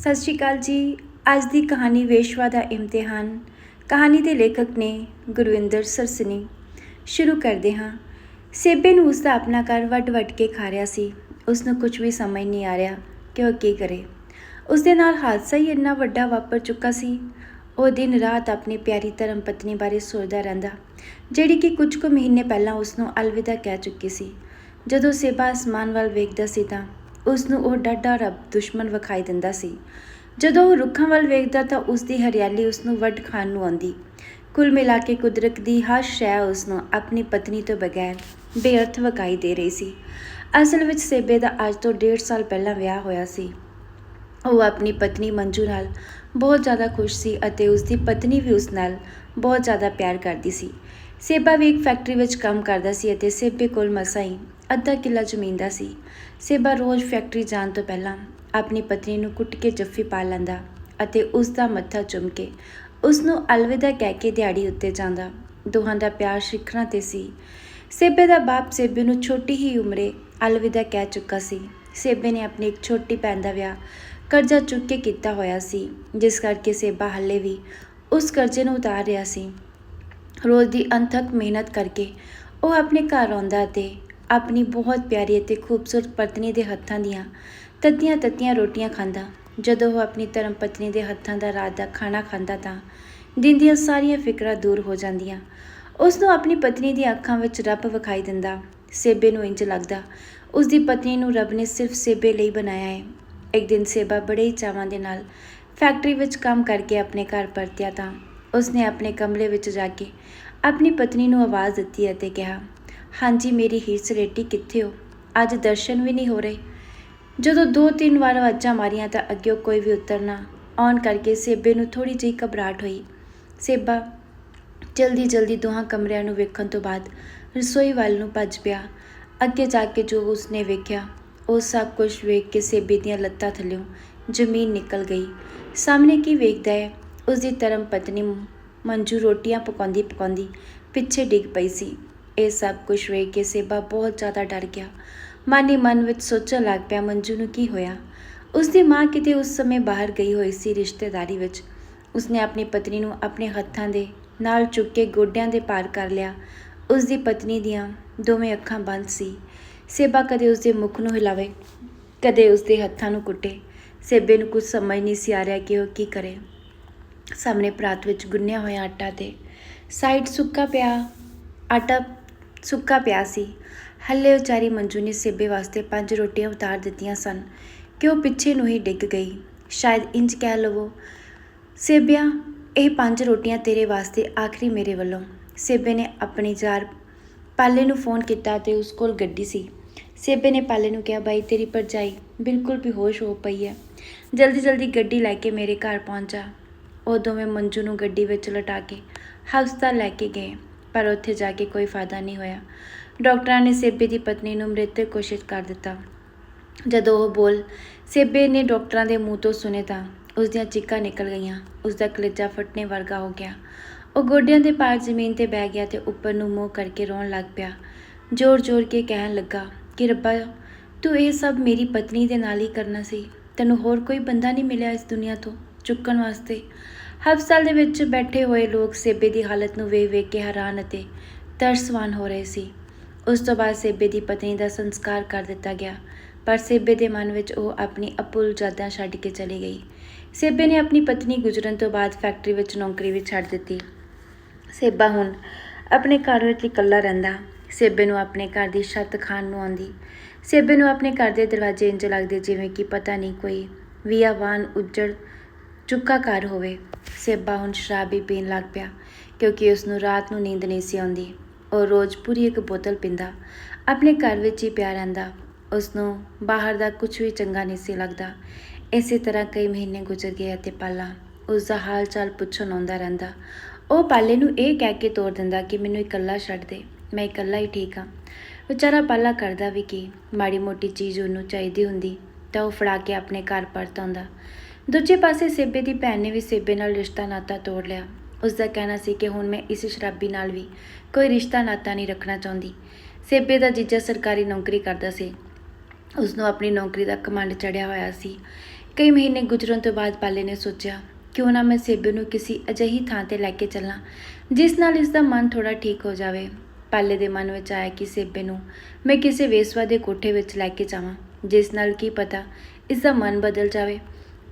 ਸਤਿ ਸ਼੍ਰੀ ਅਕਾਲ ਜੀ। ਅੱਜ ਦੀ ਕਹਾਣੀ ਵੇਸ਼ਵਾ ਦਾ ਇਮਤਿਹਾਨ। ਕਹਾਣੀ ਦੇ ਲੇਖਕ ਨੇ ਗੁਰਵਿੰਦਰ ਸਰਸਨੀ। ਸ਼ੁਰੂ ਕਰਦੇ ਹਾਂ। ਸੇਬੇ ਨੂੰ ਉਸ ਦਾ ਆਪਣਾ ਘਰ ਵੱਡ-ਵੱਡ ਕੇ ਖਾ ਰਿਹਾ ਸੀ। ਉਸ ਨੂੰ ਕੁਝ ਵੀ ਸਮਝ ਨਹੀਂ ਆ ਰਿਹਾ ਕਿ ਉਹ ਕੀ ਕਰੇ। ਉਸ ਦੇ ਨਾਲ ਹਾਦਸਾ ਹੀ ਇੰਨਾ ਵੱਡਾ ਵਾਪਰ ਚੁੱਕਾ ਸੀ। ਉਹ ਦਿਨ ਰਾਤ ਆਪਣੀ ਪਿਆਰੀ ਧਰਮ ਪਤਨੀ ਬਾਰੇ ਸੋਚਦਾ ਰਹਿੰਦਾ, ਜਿਹੜੀ ਕਿ ਕੁਝ ਕੁ ਮਹੀਨੇ ਪਹਿਲਾਂ ਉਸ ਨੂੰ ਅਲਵਿਦਾ ਕਹਿ ਚੁੱਕੀ ਸੀ। ਜਦੋਂ ਸੇਬਾ ਅਸਮਾਨ ਵੱਲ ਵੇਖਦਾ ਸੀ ਤਾਂ ਉਸ ਨੂੰ ਉਹ ਡਾਢਾ ਰੱਬ ਦੁਸ਼ਮਣ ਵਿਖਾਈ ਦਿੰਦਾ ਸੀ। ਜਦੋਂ ਉਹ ਰੁੱਖਾਂ ਵੱਲ ਵੇਖਦਾ ਤਾਂ ਉਸ ਦੀ ਹਰਿਆਲੀ ਉਸ ਨੂੰ ਵੱਢ ਖਾਣ ਨੂੰ ਆਉਂਦੀ। ਕੁੱਲ ਮਿਲਾ ਕੇ ਕੁਦਰਤ ਦੀ ਹਰ ਸ਼ੈ ਉਸ ਨੂੰ ਆਪਣੀ ਪਤਨੀ ਤੋਂ ਬਗੈਰ ਬੇਅਰਥ ਵਿਖਾਈ ਦੇ ਰਹੀ ਸੀ। ਅਸਲ ਵਿੱਚ ਸੇਬੇ ਦਾ ਅੱਜ ਤੋਂ ਡੇਢ ਸਾਲ ਪਹਿਲਾਂ ਵਿਆਹ ਹੋਇਆ ਸੀ। ਉਹ ਆਪਣੀ ਪਤਨੀ ਮੰਜੂ ਨਾਲ ਬਹੁਤ ਜ਼ਿਆਦਾ ਖੁਸ਼ ਸੀ ਅਤੇ ਉਸ ਦੀ ਪਤਨੀ ਵੀ ਉਸ ਨਾਲ ਬਹੁਤ ਜ਼ਿਆਦਾ ਪਿਆਰ ਕਰਦੀ ਸੀ। ਸੇਬਾ ਵੀ ਇੱਕ ਫੈਕਟਰੀ ਵਿੱਚ ਕੰਮ ਕਰਦਾ ਸੀ ਅਤੇ ਸੇਬੇ ਕੋਲ ਮਸਾਂ ਹੀ ਅੱਧਾ ਕਿੱਲਾ ਜ਼ਮੀਨ ਦਾ ਸੀ। ਸੇਬਾ ਰੋਜ਼ ਫੈਕਟਰੀ ਜਾਣ ਤੋਂ ਪਹਿਲਾਂ ਆਪਣੀ ਪਤਨੀ ਨੂੰ ਕੁੱਟ ਕੇ ਜੱਫੀ ਪਾ ਲੈਂਦਾ ਅਤੇ ਉਸ ਦਾ ਮੱਥਾ ਚੁੰਮ ਕੇ ਉਸ ਨੂੰ ਅਲਵਿਦਾ ਕਹਿ ਕੇ ਦਿਹਾੜੀ ਉੱਤੇ ਜਾਂਦਾ। ਦੋਹਾਂ ਦਾ ਪਿਆਰ ਸਿੱਖਰਾਂ ਤੇ ਸੀ। ਸੇਬੇ ਦਾ ਬਾਪ ਸੇਬੇ ਨੂੰ ਛੋਟੀ ਹੀ ਉਮਰੇ ਅਲਵਿਦਾ ਕਹਿ ਚੁੱਕਾ ਸੀ। ਸੇਬੇ ਨੇ ਆਪਣੀ ਇੱਕ ਛੋਟੀ ਭੈਣ ਦਾ ਵਿਆਹ ਕਰਜ਼ਾ ਚੁੱਕ ਕੇ ਕੀਤਾ ਹੋਇਆ ਸੀ, ਜਿਸ ਕਰਕੇ ਸੇਬਾ ਹੱਲੇ ਵੀ ਉਸ ਕਰਜ਼ੇ ਨੂੰ ਉਤਾਰ ਰਿਹਾ ਸੀ। ਰੋਜ਼ ਦੀ ਅਣਥੱਕ ਮਿਹਨਤ ਕਰਕੇ ਉਹ ਆਪਣੇ ਘਰ ਆਉਂਦਾ ਅਤੇ ਆਪਣੀ ਬਹੁਤ ਪਿਆਰੀ ਅਤੇ ਖੂਬਸੂਰਤ ਪਤਨੀ ਦੇ ਹੱਥਾਂ ਦੀਆਂ ਤੱਤੀਆਂ ਤੱਤੀਆਂ ਰੋਟੀਆਂ ਖਾਂਦਾ। ਜਦੋਂ ਉਹ ਆਪਣੀ ਧਰਮ ਪਤਨੀ ਦੇ ਹੱਥਾਂ ਦਾ ਰਾਤ ਦਾ ਖਾਣਾ ਖਾਂਦਾ ਤਾਂ ਦਿਨ ਦੀਆਂ ਸਾਰੀਆਂ ਫਿਕਰਾਂ ਦੂਰ ਹੋ ਜਾਂਦੀਆਂ। ਉਸ ਨੂੰ ਆਪਣੀ ਪਤਨੀ ਦੀਆਂ ਅੱਖਾਂ ਵਿੱਚ ਰੱਬ ਵਿਖਾਈ ਦਿੰਦਾ। ਸੇਬੇ ਨੂੰ ਇੰਜ ਲੱਗਦਾ ਉਸ ਦੀ ਪਤਨੀ ਨੂੰ ਰੱਬ ਨੇ ਸਿਰਫ ਸੇਬੇ ਲਈ ਬਣਾਇਆ ਹੈ ਇੱਕ ਦਿਨ ਸੇਬਾ ਬੜੇ ਹੀ ਚਾਵਾਂ ਦੇ ਨਾਲ ਫੈਕਟਰੀ ਵਿੱਚ ਕੰਮ ਕਰਕੇ ਆਪਣੇ ਘਰ ਪਰਤਿਆ ਤਾਂ ਉਸਨੇ ਆਪਣੇ ਕਮਰੇ ਵਿੱਚ ਜਾ ਕੇ ਆਪਣੀ ਪਤਨੀ ਨੂੰ ਆਵਾਜ਼ ਦਿੱਤੀ ਅਤੇ ਕਿਹਾ ਹਾਂਜੀ, ਮੇਰੀ ਹੀਰ ਸਲੇਟੀ ਕਿੱਥੇ ਹੋ ਅੱਜ ਦਰਸ਼ਨ ਵੀ ਨਹੀਂ ਹੋ ਰਹੇ। ਜਦੋਂ ਦੋ ਤਿੰਨ ਵਾਰ ਆਵਾਜ਼ਾਂ ਮਾਰੀਆਂ ਤਾਂ ਅੱਗੇ ਕੋਈ ਵੀ ਉੱਤਰ ਨਾ ਆਉਣ ਕਰਕੇ ਸੇਬੇ ਨੂੰ ਥੋੜੀ ਜਿਹੀ ਘਬਰਾਹਟ ਹੋਈ। ਸੇਬਾ ਜਲਦੀ ਜਲਦੀ ਦੋਹਾਂ ਕਮਰਿਆਂ ਨੂੰ ਵੇਖਣ ਤੋਂ ਬਾਅਦ ਰਸੋਈ ਵੱਲ ਨੂੰ ਭੱਜ ਪਿਆ। ਅੱਗੇ ਜਾ ਕੇ ਜੋ ਉਸਨੇ ਵੇਖਿਆ, ਉਹ ਸਭ ਕੁਝ ਵੇਖ ਕੇ ਸੇਬੇ ਦੀਆਂ ਲੱਤਾਂ ਥੱਲਿਓਂ ਜ਼ਮੀਨ ਨਿਕਲ ਗਈ। ਸਾਹਮਣੇ ਕੀ ਵੇਖਦਾ ਹੈ? ਉਸ ਦੀ ਧਰਮ ਪਤਨੀ ਮੰਜੂ ਰੋਟੀਆਂ ਪਕਾਉਂਦੀ ਪਕਾਉਂਦੀ ਪਿੱਛੇ ਡਿੱਗ ਪਈ ਸੀ। ਇਹ ਸਭ ਕੁਝ ਵੇਖ ਕੇ ਸੇਬਾ ਬਹੁਤ ਜ਼ਿਆਦਾ ਡਰ ਗਿਆ। ਮਨ ਹੀ ਮਨ ਵਿੱਚ ਸੋਚਣ ਲੱਗ ਪਿਆ ਮੰਜੂ ਨੂੰ ਕੀ ਹੋਇਆ। ਉਸ ਦੀ ਮਾਂ ਕਿਤੇ ਉਸ ਸਮੇਂ ਬਾਹਰ ਗਈ ਹੋਈ ਸੀ ਰਿਸ਼ਤੇਦਾਰੀ ਵਿੱਚ। ਉਸਨੇ ਆਪਣੀ ਪਤਨੀ ਨੂੰ ਆਪਣੇ ਹੱਥਾਂ ਦੇ ਨਾਲ ਚੁੱਕ ਕੇ ਗੋਡਿਆਂ ਦੇ ਪਾਰ ਕਰ ਲਿਆ। ਉਸ ਦੀ ਪਤਨੀ ਦੀਆਂ ਦੋਵੇਂ ਅੱਖਾਂ ਬੰਦ ਸੀ। ਸੇਬਾ ਕਦੇ ਉਸ ਦੇ ਮੁਖ ਨੂੰ ਹਿਲਾਵੇ, ਕਦੇ ਉਸ ਦੇ ਹੱਥਾਂ ਨੂੰ ਕੁੱਟੇ। ਸੇਬੇ ਨੂੰ ਕੁਝ ਸਮਝ ਨਹੀਂ ਸੀ ਆ ਰਿਹਾ ਕਿ ਉਹ ਕੀ ਕਰੇ। ਸਾਹਮਣੇ ਪਰਾਤ ਵਿੱਚ ਗੁੰਨਿਆ ਹੋਇਆ ਆਟਾ ਤੇ ਸਾਈਡ ਸੁੱਕਾ ਪਿਆ ਆਟਾ ਸੁੱਕਾ ਪਿਆ ਸੀ। ਹੱਲੇ ਵਿਚਾਰੀ ਮੰਜੂ ਨੇ ਸੇਬੇ ਵਾਸਤੇ ਪੰਜ ਰੋਟੀਆਂ ਉਤਾਰ ਦਿੱਤੀਆਂ ਸਨ। ਕਿ ਉਹ ਪਿੱਛੇ ਨੂੰ ਹੀ ਡਿੱਗ ਗਈ। ਸ਼ਾਇਦ ਇੰਜ ਕਹਿ ਲਵੋ, ਸੇਬਿਆ, ਇਹ ਪੰਜ ਰੋਟੀਆਂ ਤੇਰੇ ਵਾਸਤੇ ਆਖਰੀ ਮੇਰੇ ਵੱਲੋਂ। ਸੇਬੇ ਨੇ ਆਪਣੀ ਯਾਰ ਪਾਲੇ ਨੂੰ ਫੋਨ ਕੀਤਾ ਤੇ ਉਸ ਕੋਲ ਗੱਡੀ ਸੀ। ਸੇਬੇ ਨੇ ਪਾਲੇ ਨੂੰ ਕਿਹਾ, ਬਾਈ, ਤੇਰੀ ਭਰਜਾਈ ਬਿਲਕੁਲ ਬੇਹੋਸ਼ ਹੋ ਪਈ ਹੈ। ਜਲਦੀ ਜਲਦੀ ਗੱਡੀ ਲੈ ਕੇ ਮੇਰੇ ਘਰ ਪਹੁੰਚ। ਜਾ ਉਹ ਦੋਵੇਂ ਮੰਜੂ ਨੂੰ ਗੱਡੀ ਵਿੱਚ ਲਟਾ ਕੇ ਹਸਪਤਾਲ ਲੈ ਕੇ ਗਏ। ਪਰ ਉੱਥੇ ਜਾ ਕੇ ਕੋਈ ਫਾਇਦਾ ਨਹੀਂ ਹੋਇਆ। ਡਾਕਟਰਾਂ ਨੇ ਸੇਬੇ ਦੀ ਪਤਨੀ ਨੂੰ ਮ੍ਰਿਤਕ ਘੋਸ਼ਿਤ ਕਰ ਦਿੱਤਾ। ਜਦੋਂ ਉਹ ਬੋਲ, ਸੇਬੇ ਨੇ ਡਾਕਟਰਾਂ ਦੇ ਮੂੰਹ ਤੋਂ ਸੁਨੇ ਤਾਂ ਉਸ ਦੀਆਂ ਚੀਕਾਂ ਨਿਕਲ ਗਈਆਂ, ਉਸ ਦਾ ਕਲੇਜਾ ਫਟਣੇ ਵਰਗਾ ਹੋ ਗਿਆ। ਉਹ ਗੋਡਿਆਂ ਦੇ ਪਾਰ ਜ਼ਮੀਨ ਤੇ ਬਹਿ ਗਿਆ ਤੇ ਉੱਪਰ ਨੂੰ ਮੂੰਹ ਕਰਕੇ ਰੋਣ ਲੱਗ ਪਿਆ। ਜ਼ੋਰ-ਜ਼ੋਰ ਕੇ ਕਹਿਣ ਲੱਗਾ, ਕਿ ਰੱਬਾ, ਤੂੰ ਇਹ ਸਭ ਮੇਰੀ ਪਤਨੀ ਦੇ ਨਾਲ ਹੀ ਕਰਨਾ ਸੀ। ਤੈਨੂੰ ਹੋਰ ਕੋਈ ਬੰਦਾ ਨਹੀਂ ਮਿਲਿਆ ਇਸ ਦੁਨੀਆ ਤੋਂ ਚੁੱਕਣ ਵਾਸਤੇ। ਹਸਪਤਾਲ ਦੇ ਵਿੱਚ ਬੈਠੇ ਹੋਏ ਲੋਕ ਸੇਬੇ ਦੀ ਹਾਲਤ ਨੂੰ ਵੇਖ ਵੇਖ ਕੇ ਹੈਰਾਨ ਅਤੇ ਤਰਸਵਾਨ ਹੋ ਰਹੇ ਸੀ। ਉਸ ਤੋਂ ਬਾਅਦ ਸੇਬੇ ਦੀ ਪਤਨੀ ਦਾ ਸੰਸਕਾਰ ਕਰ ਦਿੱਤਾ ਗਿਆ, ਪਰ ਸੇਬੇ ਦੇ ਮਨ ਵਿੱਚ ਉਹ ਆਪਣੀ ਅਪੁੱਲ ਯਾਦਾਂ ਛੱਡ ਕੇ ਚਲੀ ਗਈ। ਸੇਬੇ ਨੇ ਆਪਣੀ ਪਤਨੀ ਗੁਜ਼ਰਨ ਤੋਂ ਬਾਅਦ ਫੈਕਟਰੀ ਵਿੱਚ ਨੌਕਰੀ ਵੀ ਛੱਡ ਦਿੱਤੀ। ਸੇਬਾ ਹੁਣ ਆਪਣੇ ਘਰ ਵਿੱਚ ਇਕੱਲਾ ਰਹਿੰਦਾ। ਸੇਬੇ ਨੂੰ ਆਪਣੇ ਘਰ ਦੀ ਛੱਤ ਖਾਣ ਨੂੰ ਆਉਂਦੀ। ਸੇਬੇ ਨੂੰ ਆਪਣੇ ਘਰ ਦੇ ਦਰਵਾਜ਼ੇ ਇੰਜ ਲੱਗਦੇ ਜਿਵੇਂ ਕਿ ਪਤਾ ਨਹੀਂ ਕੋਈ ਵੀਆਵਾਨ, ਉੱਜੜ ਚੁੱਕਾ ਘਰ ਹੋਵੇ, ਸੇਬਾ ਹੁਣ ਸ਼ਰਾਬ ਹੀ ਪੀਣ ਲੱਗ ਪਿਆ, ਕਿਉਂਕਿ ਉਸ ਨੂੰ ਰਾਤ ਨੂੰ ਨੀਂਦ ਨਹੀਂ ਸੀ ਆਉਂਦੀ। ਉਹ ਰੋਜ਼ ਪੂਰੀ ਇੱਕ ਬੋਤਲ ਪੀਂਦਾ, ਆਪਣੇ ਘਰ ਵਿੱਚ ਹੀ ਪਿਆ ਰਹਿੰਦਾ। ਉਸ ਨੂੰ ਬਾਹਰ ਦਾ ਕੁਝ ਵੀ ਚੰਗਾ ਨਹੀਂ ਸੀ ਲੱਗਦਾ। ਇਸੇ ਤਰ੍ਹਾਂ ਕਈ ਮਹੀਨੇ ਗੁਜ਼ਰ ਗਏ ਅਤੇ ਪਾਲਾ ਉਸ ਦਾ ਹਾਲ ਚਾਲ ਪੁੱਛਣ ਆਉਂਦਾ ਰਹਿੰਦਾ। ਉਹ ਪਾਲੇ ਨੂੰ ਇਹ ਕਹਿ ਕੇ ਤੋੜ ਦਿੰਦਾ ਕਿ ਮੈਨੂੰ ਇਕੱਲਾ ਛੱਡ ਦੇ, ਮੈਂ ਇਕੱਲਾ ਹੀ ਠੀਕ ਹਾਂ। ਵਿਚਾਰਾ ਪਾਲਾ ਕਰਦਾ ਵੀ ਕੀ, ਮਾੜੀ ਮੋਟੀ ਚੀਜ਼ ਉਹਨੂੰ ਚਾਹੀਦੀ ਹੁੰਦੀ ਤਾਂ ਉਹ ਫੜਾ ਕੇ ਆਪਣੇ ਘਰ ਪਰਤ ਆਉਂਦਾ। ਦੂਜੇ ਪਾਸੇ ਸੇਬੇ ਦੀ ਭੈਣ ਨੇ ਵੀ ਸੇਬੇ ਨਾਲ ਰਿਸ਼ਤਾ ਨਾਤਾ ਤੋੜ ਲਿਆ। ਉਸ ਦਾ ਕਹਿਣਾ ਸੀ ਕਿ ਹੁਣ ਮੈਂ ਇਸ ਸ਼ਰਾਬੀ ਨਾਲ ਵੀ ਕੋਈ ਰਿਸ਼ਤਾ ਨਾਤਾ ਨਹੀਂ ਰੱਖਣਾ ਚਾਹੁੰਦੀ। ਸੇਬੇ ਦਾ ਜੀਜਾ ਸਰਕਾਰੀ ਨੌਕਰੀ ਕਰਦਾ ਸੀ। ਉਸ ਨੂੰ ਆਪਣੀ ਨੌਕਰੀ ਦਾ ਕਮੰਡ ਚੜਿਆ ਹੋਇਆ ਸੀ। ਕਈ ਮਹੀਨੇ ਗੁਜ਼ਰਨ ਤੋਂ ਬਾਅਦ ਪਾਲੇ ਨੇ ਸੋਚਿਆ, ਕਿਉਂ ਨਾ ਮੈਂ ਸੇਬੇ ਨੂੰ ਕਿਸੇ ਅਜਿਹੀ ਥਾਂ ਤੇ ਲੈ ਕੇ ਚੱਲਾਂ, ਜਿਸ ਨਾਲ ਇਸ ਦਾ ਮਨ ਥੋੜਾ ਠੀਕ ਹੋ ਜਾਵੇ। ਪਾਲੇ ਦੇ ਮਨ ਵਿੱਚ ਆਇਆ ਕਿ ਸੇਬੇ ਨੂੰ ਮੈਂ ਕਿਸੇ ਵੇਸਵਾ ਦੇ ਕੋਠੇ ਵਿੱਚ ਲੈ ਕੇ ਜਾਵਾਂ, ਜਿਸ ਨਾਲ ਕੀ ਪਤਾ ਇਸ ਦਾ ਮਨ ਬਦਲ ਜਾਵੇ।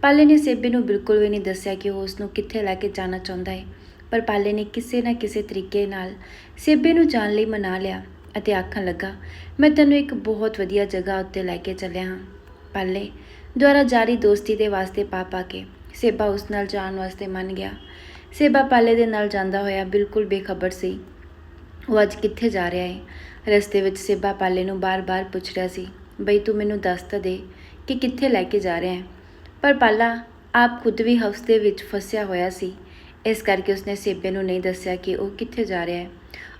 ਪਾਲੇ ਨੇ ਸੇਬੇ ਨੂੰ ਬਿਲਕੁਲ ਵੀ ਨਹੀਂ ਦੱਸਿਆ ਕਿ ਉਹ ਉਸ ਨੂੰ ਕਿੱਥੇ ਲੈ ਕੇ ਜਾਣਾ ਚਾਹੁੰਦਾ ਹੈ, ਪਰ ਪਾਲੇ ਨੇ ਕਿਸੇ ਨਾ ਕਿਸੇ ਤਰੀਕੇ ਨਾਲ ਸੇਬੇ ਨੂੰ ਜਾਣ ਲਈ ਮਨਾ ਲਿਆ ਅਤੇ ਆਖਣ ਲੱਗਾ, ਮੈਂ ਤੈਨੂੰ ਇੱਕ ਬਹੁਤ ਵਧੀਆ ਜਗ੍ਹਾ ਉੱਤੇ ਲੈ ਕੇ ਚੱਲਿਆ ਹਾਂ। ਪਾਲੇ ਦੁਆਰਾ ਜਾਰੀ ਦੋਸਤੀ ਦੇ ਵਾਸਤੇ ਪਾ ਪਾ ਕੇ ਸੇਬਾ ਉਸ ਨਾਲ ਜਾਣ ਵਾਸਤੇ ਮੰਨ ਗਿਆ। ਸੇਬਾ ਪਾਲੇ ਦੇ ਨਾਲ ਜਾਂਦਾ ਹੋਇਆ ਬਿਲਕੁਲ ਬੇਖਬਰ ਸੀ। ਉਹ ਅੱਜ ਕਿੱਥੇ ਜਾ ਰਿਹਾ ਹੈ? ਰਸਤੇ ਵਿੱਚ ਸੇਬਾ ਪਾਲੇ ਨੂੰ ਬਾਰ-ਬਾਰ ਪੁੱਛ ਰਿਹਾ ਸੀ, ਬਈ ਤੂੰ ਮੈਨੂੰ ਦੱਸ ਤਾਂ ਦੇ ਕਿ ਕਿੱਥੇ ਲੈ ਕੇ ਜਾ ਰਿਹਾ ਹੈ? ਪਰ ਪਾਲਾ ਆਪ ਖੁਦ ਵੀ ਹਵਸ ਦੇ ਵਿੱਚ ਫਸਿਆ ਹੋਇਆ ਸੀ। ਇਸ ਕਰਕੇ ਉਸਨੇ ਸੇਬੇ ਨੂੰ ਨਹੀਂ ਦੱਸਿਆ ਕਿ ਉਹ ਕਿੱਥੇ ਜਾ ਰਿਹਾ ਹੈ।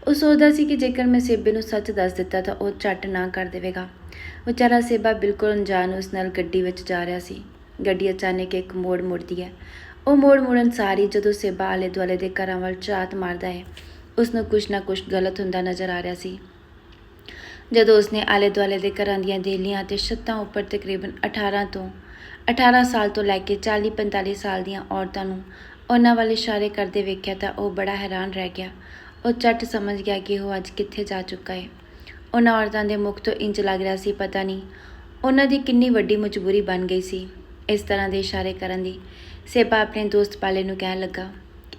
ਉਹ ਸੋਚਦਾ ਸੀ ਕਿ ਜੇਕਰ ਮੈਂ ਸੇਬੇ ਨੂੰ ਸੱਚ ਦੱਸ ਦਿੱਤਾ ਤਾਂ ਉਹ ਝੱਟ ਨਾ ਕਰ ਦੇਵੇਗਾ। ਵਿਚਾਰਾ ਸੇਬਾ ਬਿਲਕੁਲ ਅਣਜਾਣ ਉਸ ਨਾਲ ਗੱਡੀ ਵਿੱਚ ਜਾ ਰਿਹਾ ਸੀ। ਗੱਡੀ ਅਚਾਨਕ ਇੱਕ ਮੋੜ ਮੁੜਦੀ ਹੈ। ਉਹ ਮੋੜ ਮੁੜਨ ਸਾਰੀ ਜਦੋਂ ਸੇਬਾ ਆਲੇ ਦੁਆਲੇ ਦੇ ਘਰਾਂ ਵੱਲ ਝਾਤ ਮਾਰਦਾ ਹੈ ਉਸ ਨੂੰ ਕੁਝ ਨਾ ਕੁਝ ਗਲਤ ਹੁੰਦਾ ਨਜ਼ਰ ਆ ਰਿਹਾ ਸੀ। ਜਦੋਂ ਉਸਨੇ ਆਲੇ ਦੁਆਲੇ ਦੇ ਘਰਾਂ ਦੀਆਂ ਦੇਲੀਆਂ ਅਤੇ ਛੱਤਾਂ ਉੱਪਰ ਤਕਰੀਬਨ 18 ਤੋਂ 18 ਸਾਲ ਤੋਂ ਲੈ ਕੇ 40-45 ਸਾਲ ਦੀਆਂ ਔਰਤਾਂ ਨੂੰ ਉਹਨਾਂ ਵੱਲ ਇਸ਼ਾਰੇ ਕਰਦੇ ਵੇਖਿਆ ਤਾਂ ਉਹ ਬੜਾ ਹੈਰਾਨ ਰਹਿ ਗਿਆ। ਉਹ ਝੱਟ ਸਮਝ ਗਿਆ ਕਿ ਉਹ ਅੱਜ ਕਿੱਥੇ ਜਾ ਚੁੱਕਾ ਹੈ। ਉਹਨਾਂ ਔਰਤਾਂ ਦੇ ਮੁਖ ਤੋਂ ਇੰਜ ਲੱਗ ਰਿਹਾ ਸੀ, ਪਤਾ ਨਹੀਂ, ਉਹਨਾਂ ਦੀ ਕਿੰਨੀ ਵੱਡੀ ਮਜਬੂਰੀ ਬਣ ਗਈ ਸੀ ਇਸ ਤਰ੍ਹਾਂ ਦੇ ਇਸ਼ਾਰੇ ਕਰਨ ਦੀ। ਸੇਬਾ ਆਪਣੇ ਦੋਸਤ ਪਾਲੇ ਨੂੰ ਕਹਿਣ ਲੱਗਾ,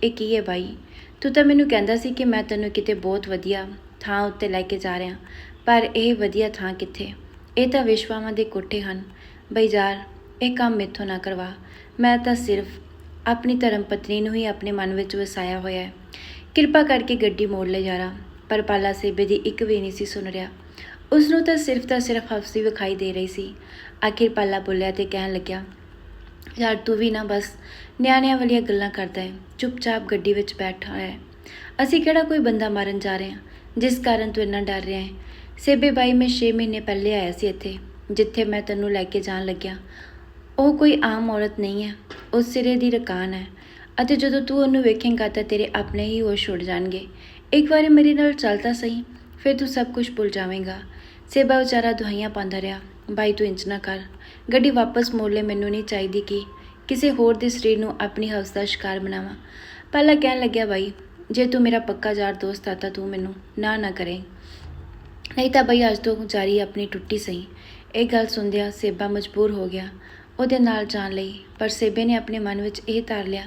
ਇਹ ਕੀ ਹੈ ਬਾਈ? ਤੂੰ ਤਾਂ ਮੈਨੂੰ ਕਹਿੰਦਾ ਸੀ ਕਿ ਮੈਂ ਤੈਨੂੰ ਕਿਤੇ ਬਹੁਤ ਵਧੀਆ ਥਾਂ ਉੱਤੇ ਲੈ ਕੇ ਜਾ ਰਿਹਾ, ਪਰ ਇਹ ਵਧੀਆ ਥਾਂ ਕਿੱਥੇ? ਇਹ ਤਾਂ ਵਿਸ਼ਵਾਵਾਂ ਦੇ ਕੋਠੇ ਹਨ। ਬਈ ਯਾਰ ਇਹ ਕੰਮ ਮੇਥੋਂ ਨਾ ਕਰਵਾ। ਮੈਂ ਤਾਂ ਸਿਰਫ ਆਪਣੀ ਧਰਮ ਪਤਨੀ ਨੂੰ ਹੀ ਆਪਣੇ ਮਨ ਵਿੱਚ ਵਸਾਇਆ ਹੋਇਆ ਹੈ। ਕਿਰਪਾ ਕਰਕੇ ਗੱਡੀ ਮੋੜ ਲੈ ਯਾਰਾ ਪਰ ਪਾਲਾ ਸੇਬੇ ਦੀ ਇੱਕ ਵੀ ਨਹੀਂ ਸੀ ਸੁਣ ਰਿਹਾ। ਉਸ ਨੂੰ ਤਾਂ ਸਿਰਫ ਤਾਂ ਸਿਰਫ ਹਫਸੀ ਵਿਖਾਈ ਦੇ ਰਹੀ ਸੀ। ਆਖਿਰ ਪਾਲਾ ਬੋਲਿਆ ਤੇ ਕਹਿਣ ਲੱਗਿਆ, ਯਾਰ ਤੂੰ ਵੀ ਨਾ ਬਸ ਨਿਆਣਿਆਂ ਵਾਲੀਆਂ ਗੱਲਾਂ ਕਰਦਾ ਹੈ, ਚੁੱਪਚਾਪ ਗੱਡੀ ਵਿੱਚ ਬੈਠਾ ਹੈ। ਅਸੀਂ ਕਿਹੜਾ ਕੋਈ ਬੰਦਾ ਮਾਰਨ ਜਾ ਰਹੇ ਹਾਂ, ਜਿਸ ਕਾਰਨ ਤੂੰ ਇੰਨਾ ਡਰ ਰਿਹਾ ਹੈ? ਸੇਬੇ ਬਾਈ ਮੈਂ 6 ਮਹੀਨੇ ਪਹਿਲੇ ਆਇਆ ਸੀ ਇੱਥੇ, ਜਿੱਥੇ ਮੈਂ ਤੈਨੂੰ ਲੈ ਕੇ ਜਾਣ ਲੱਗਿਆ। ਉਹ ਕੋਈ ਆਮ ਔਰਤ ਨਹੀਂ ਹੈ। ਉਹ ਸਿਰੇ ਦੀ ਰਕਾਨ ਹੈ। ਅਤੇ ਜਦੋਂ ਤੂੰ ਉਹਨੂੰ ਵੇਖੇਂਗਾ ਤਾਂ ਤੇਰੇ ਆਪਣੇ ਹੀ ਹੋਸ਼ ਉੱਡ ਜਾਣਗੇ। ਇੱਕ ਵਾਰੀ ਮੇਰੇ ਨਾਲ ਚੱਲਦਾ ਸਹੀ, ਫਿਰ ਤੂੰ ਸਭ ਕੁਝ ਭੁੱਲ ਜਾਵੇਂਗਾ। ਸੇਬਾ ਵਿਚਾਰਾ ਦੁਹਾਈਆਂ ਪਾਉਂਦਾ ਰਿਹਾ। ਬਾਈ, ਤੂੰ ਇੰਚ ਨਾ ਕਰ। ਗੱਡੀ ਵਾਪਸ ਮੋੜ ਲੈ, ਮੈਨੂੰ ਨਹੀਂ ਚਾਹੀਦੀ ਕਿ ਕਿਸੇ ਹੋਰ ਦੇ ਸਰੀਰ ਨੂੰ ਆਪਣੀ ਹਵਸ ਦਾ ਸ਼ਿਕਾਰ ਬਣਾਵਾਂ। ਪਹਿਲਾਂ ਕਹਿਣ ਲੱਗਿਆ, ਬਾਈ, ਜੇ ਤੂੰ ਮੇਰਾ ਪੱਕਾ ਯਾਰ ਦੋਸਤ ਆ ਤਾਂ ਤੂੰ ਮੈਨੂੰ ਨਾ ਨਾ ਕਰੇ। ਨਹੀਂ ਤਾਂ ਬਈ, ਅੱਜ ਤੋਂ ਜਾਰੀ ਆਪਣੀ ਟੁੱਟੀ ਸਹੀ। ਇਹ ਗੱਲ ਸੁਣਦਿਆਂ ਸੇਬਾ ਮਜਬੂਰ ਹੋ ਗਿਆ। ਉਹਦੇ ਨਾਲ ਜਾਣ ਲਈ। ਪਰ ਸੇਬੇ ਨੇ ਆਪਣੇ ਮਨ ਵਿੱਚ ਇਹ ਧਾਰ ਲਿਆ,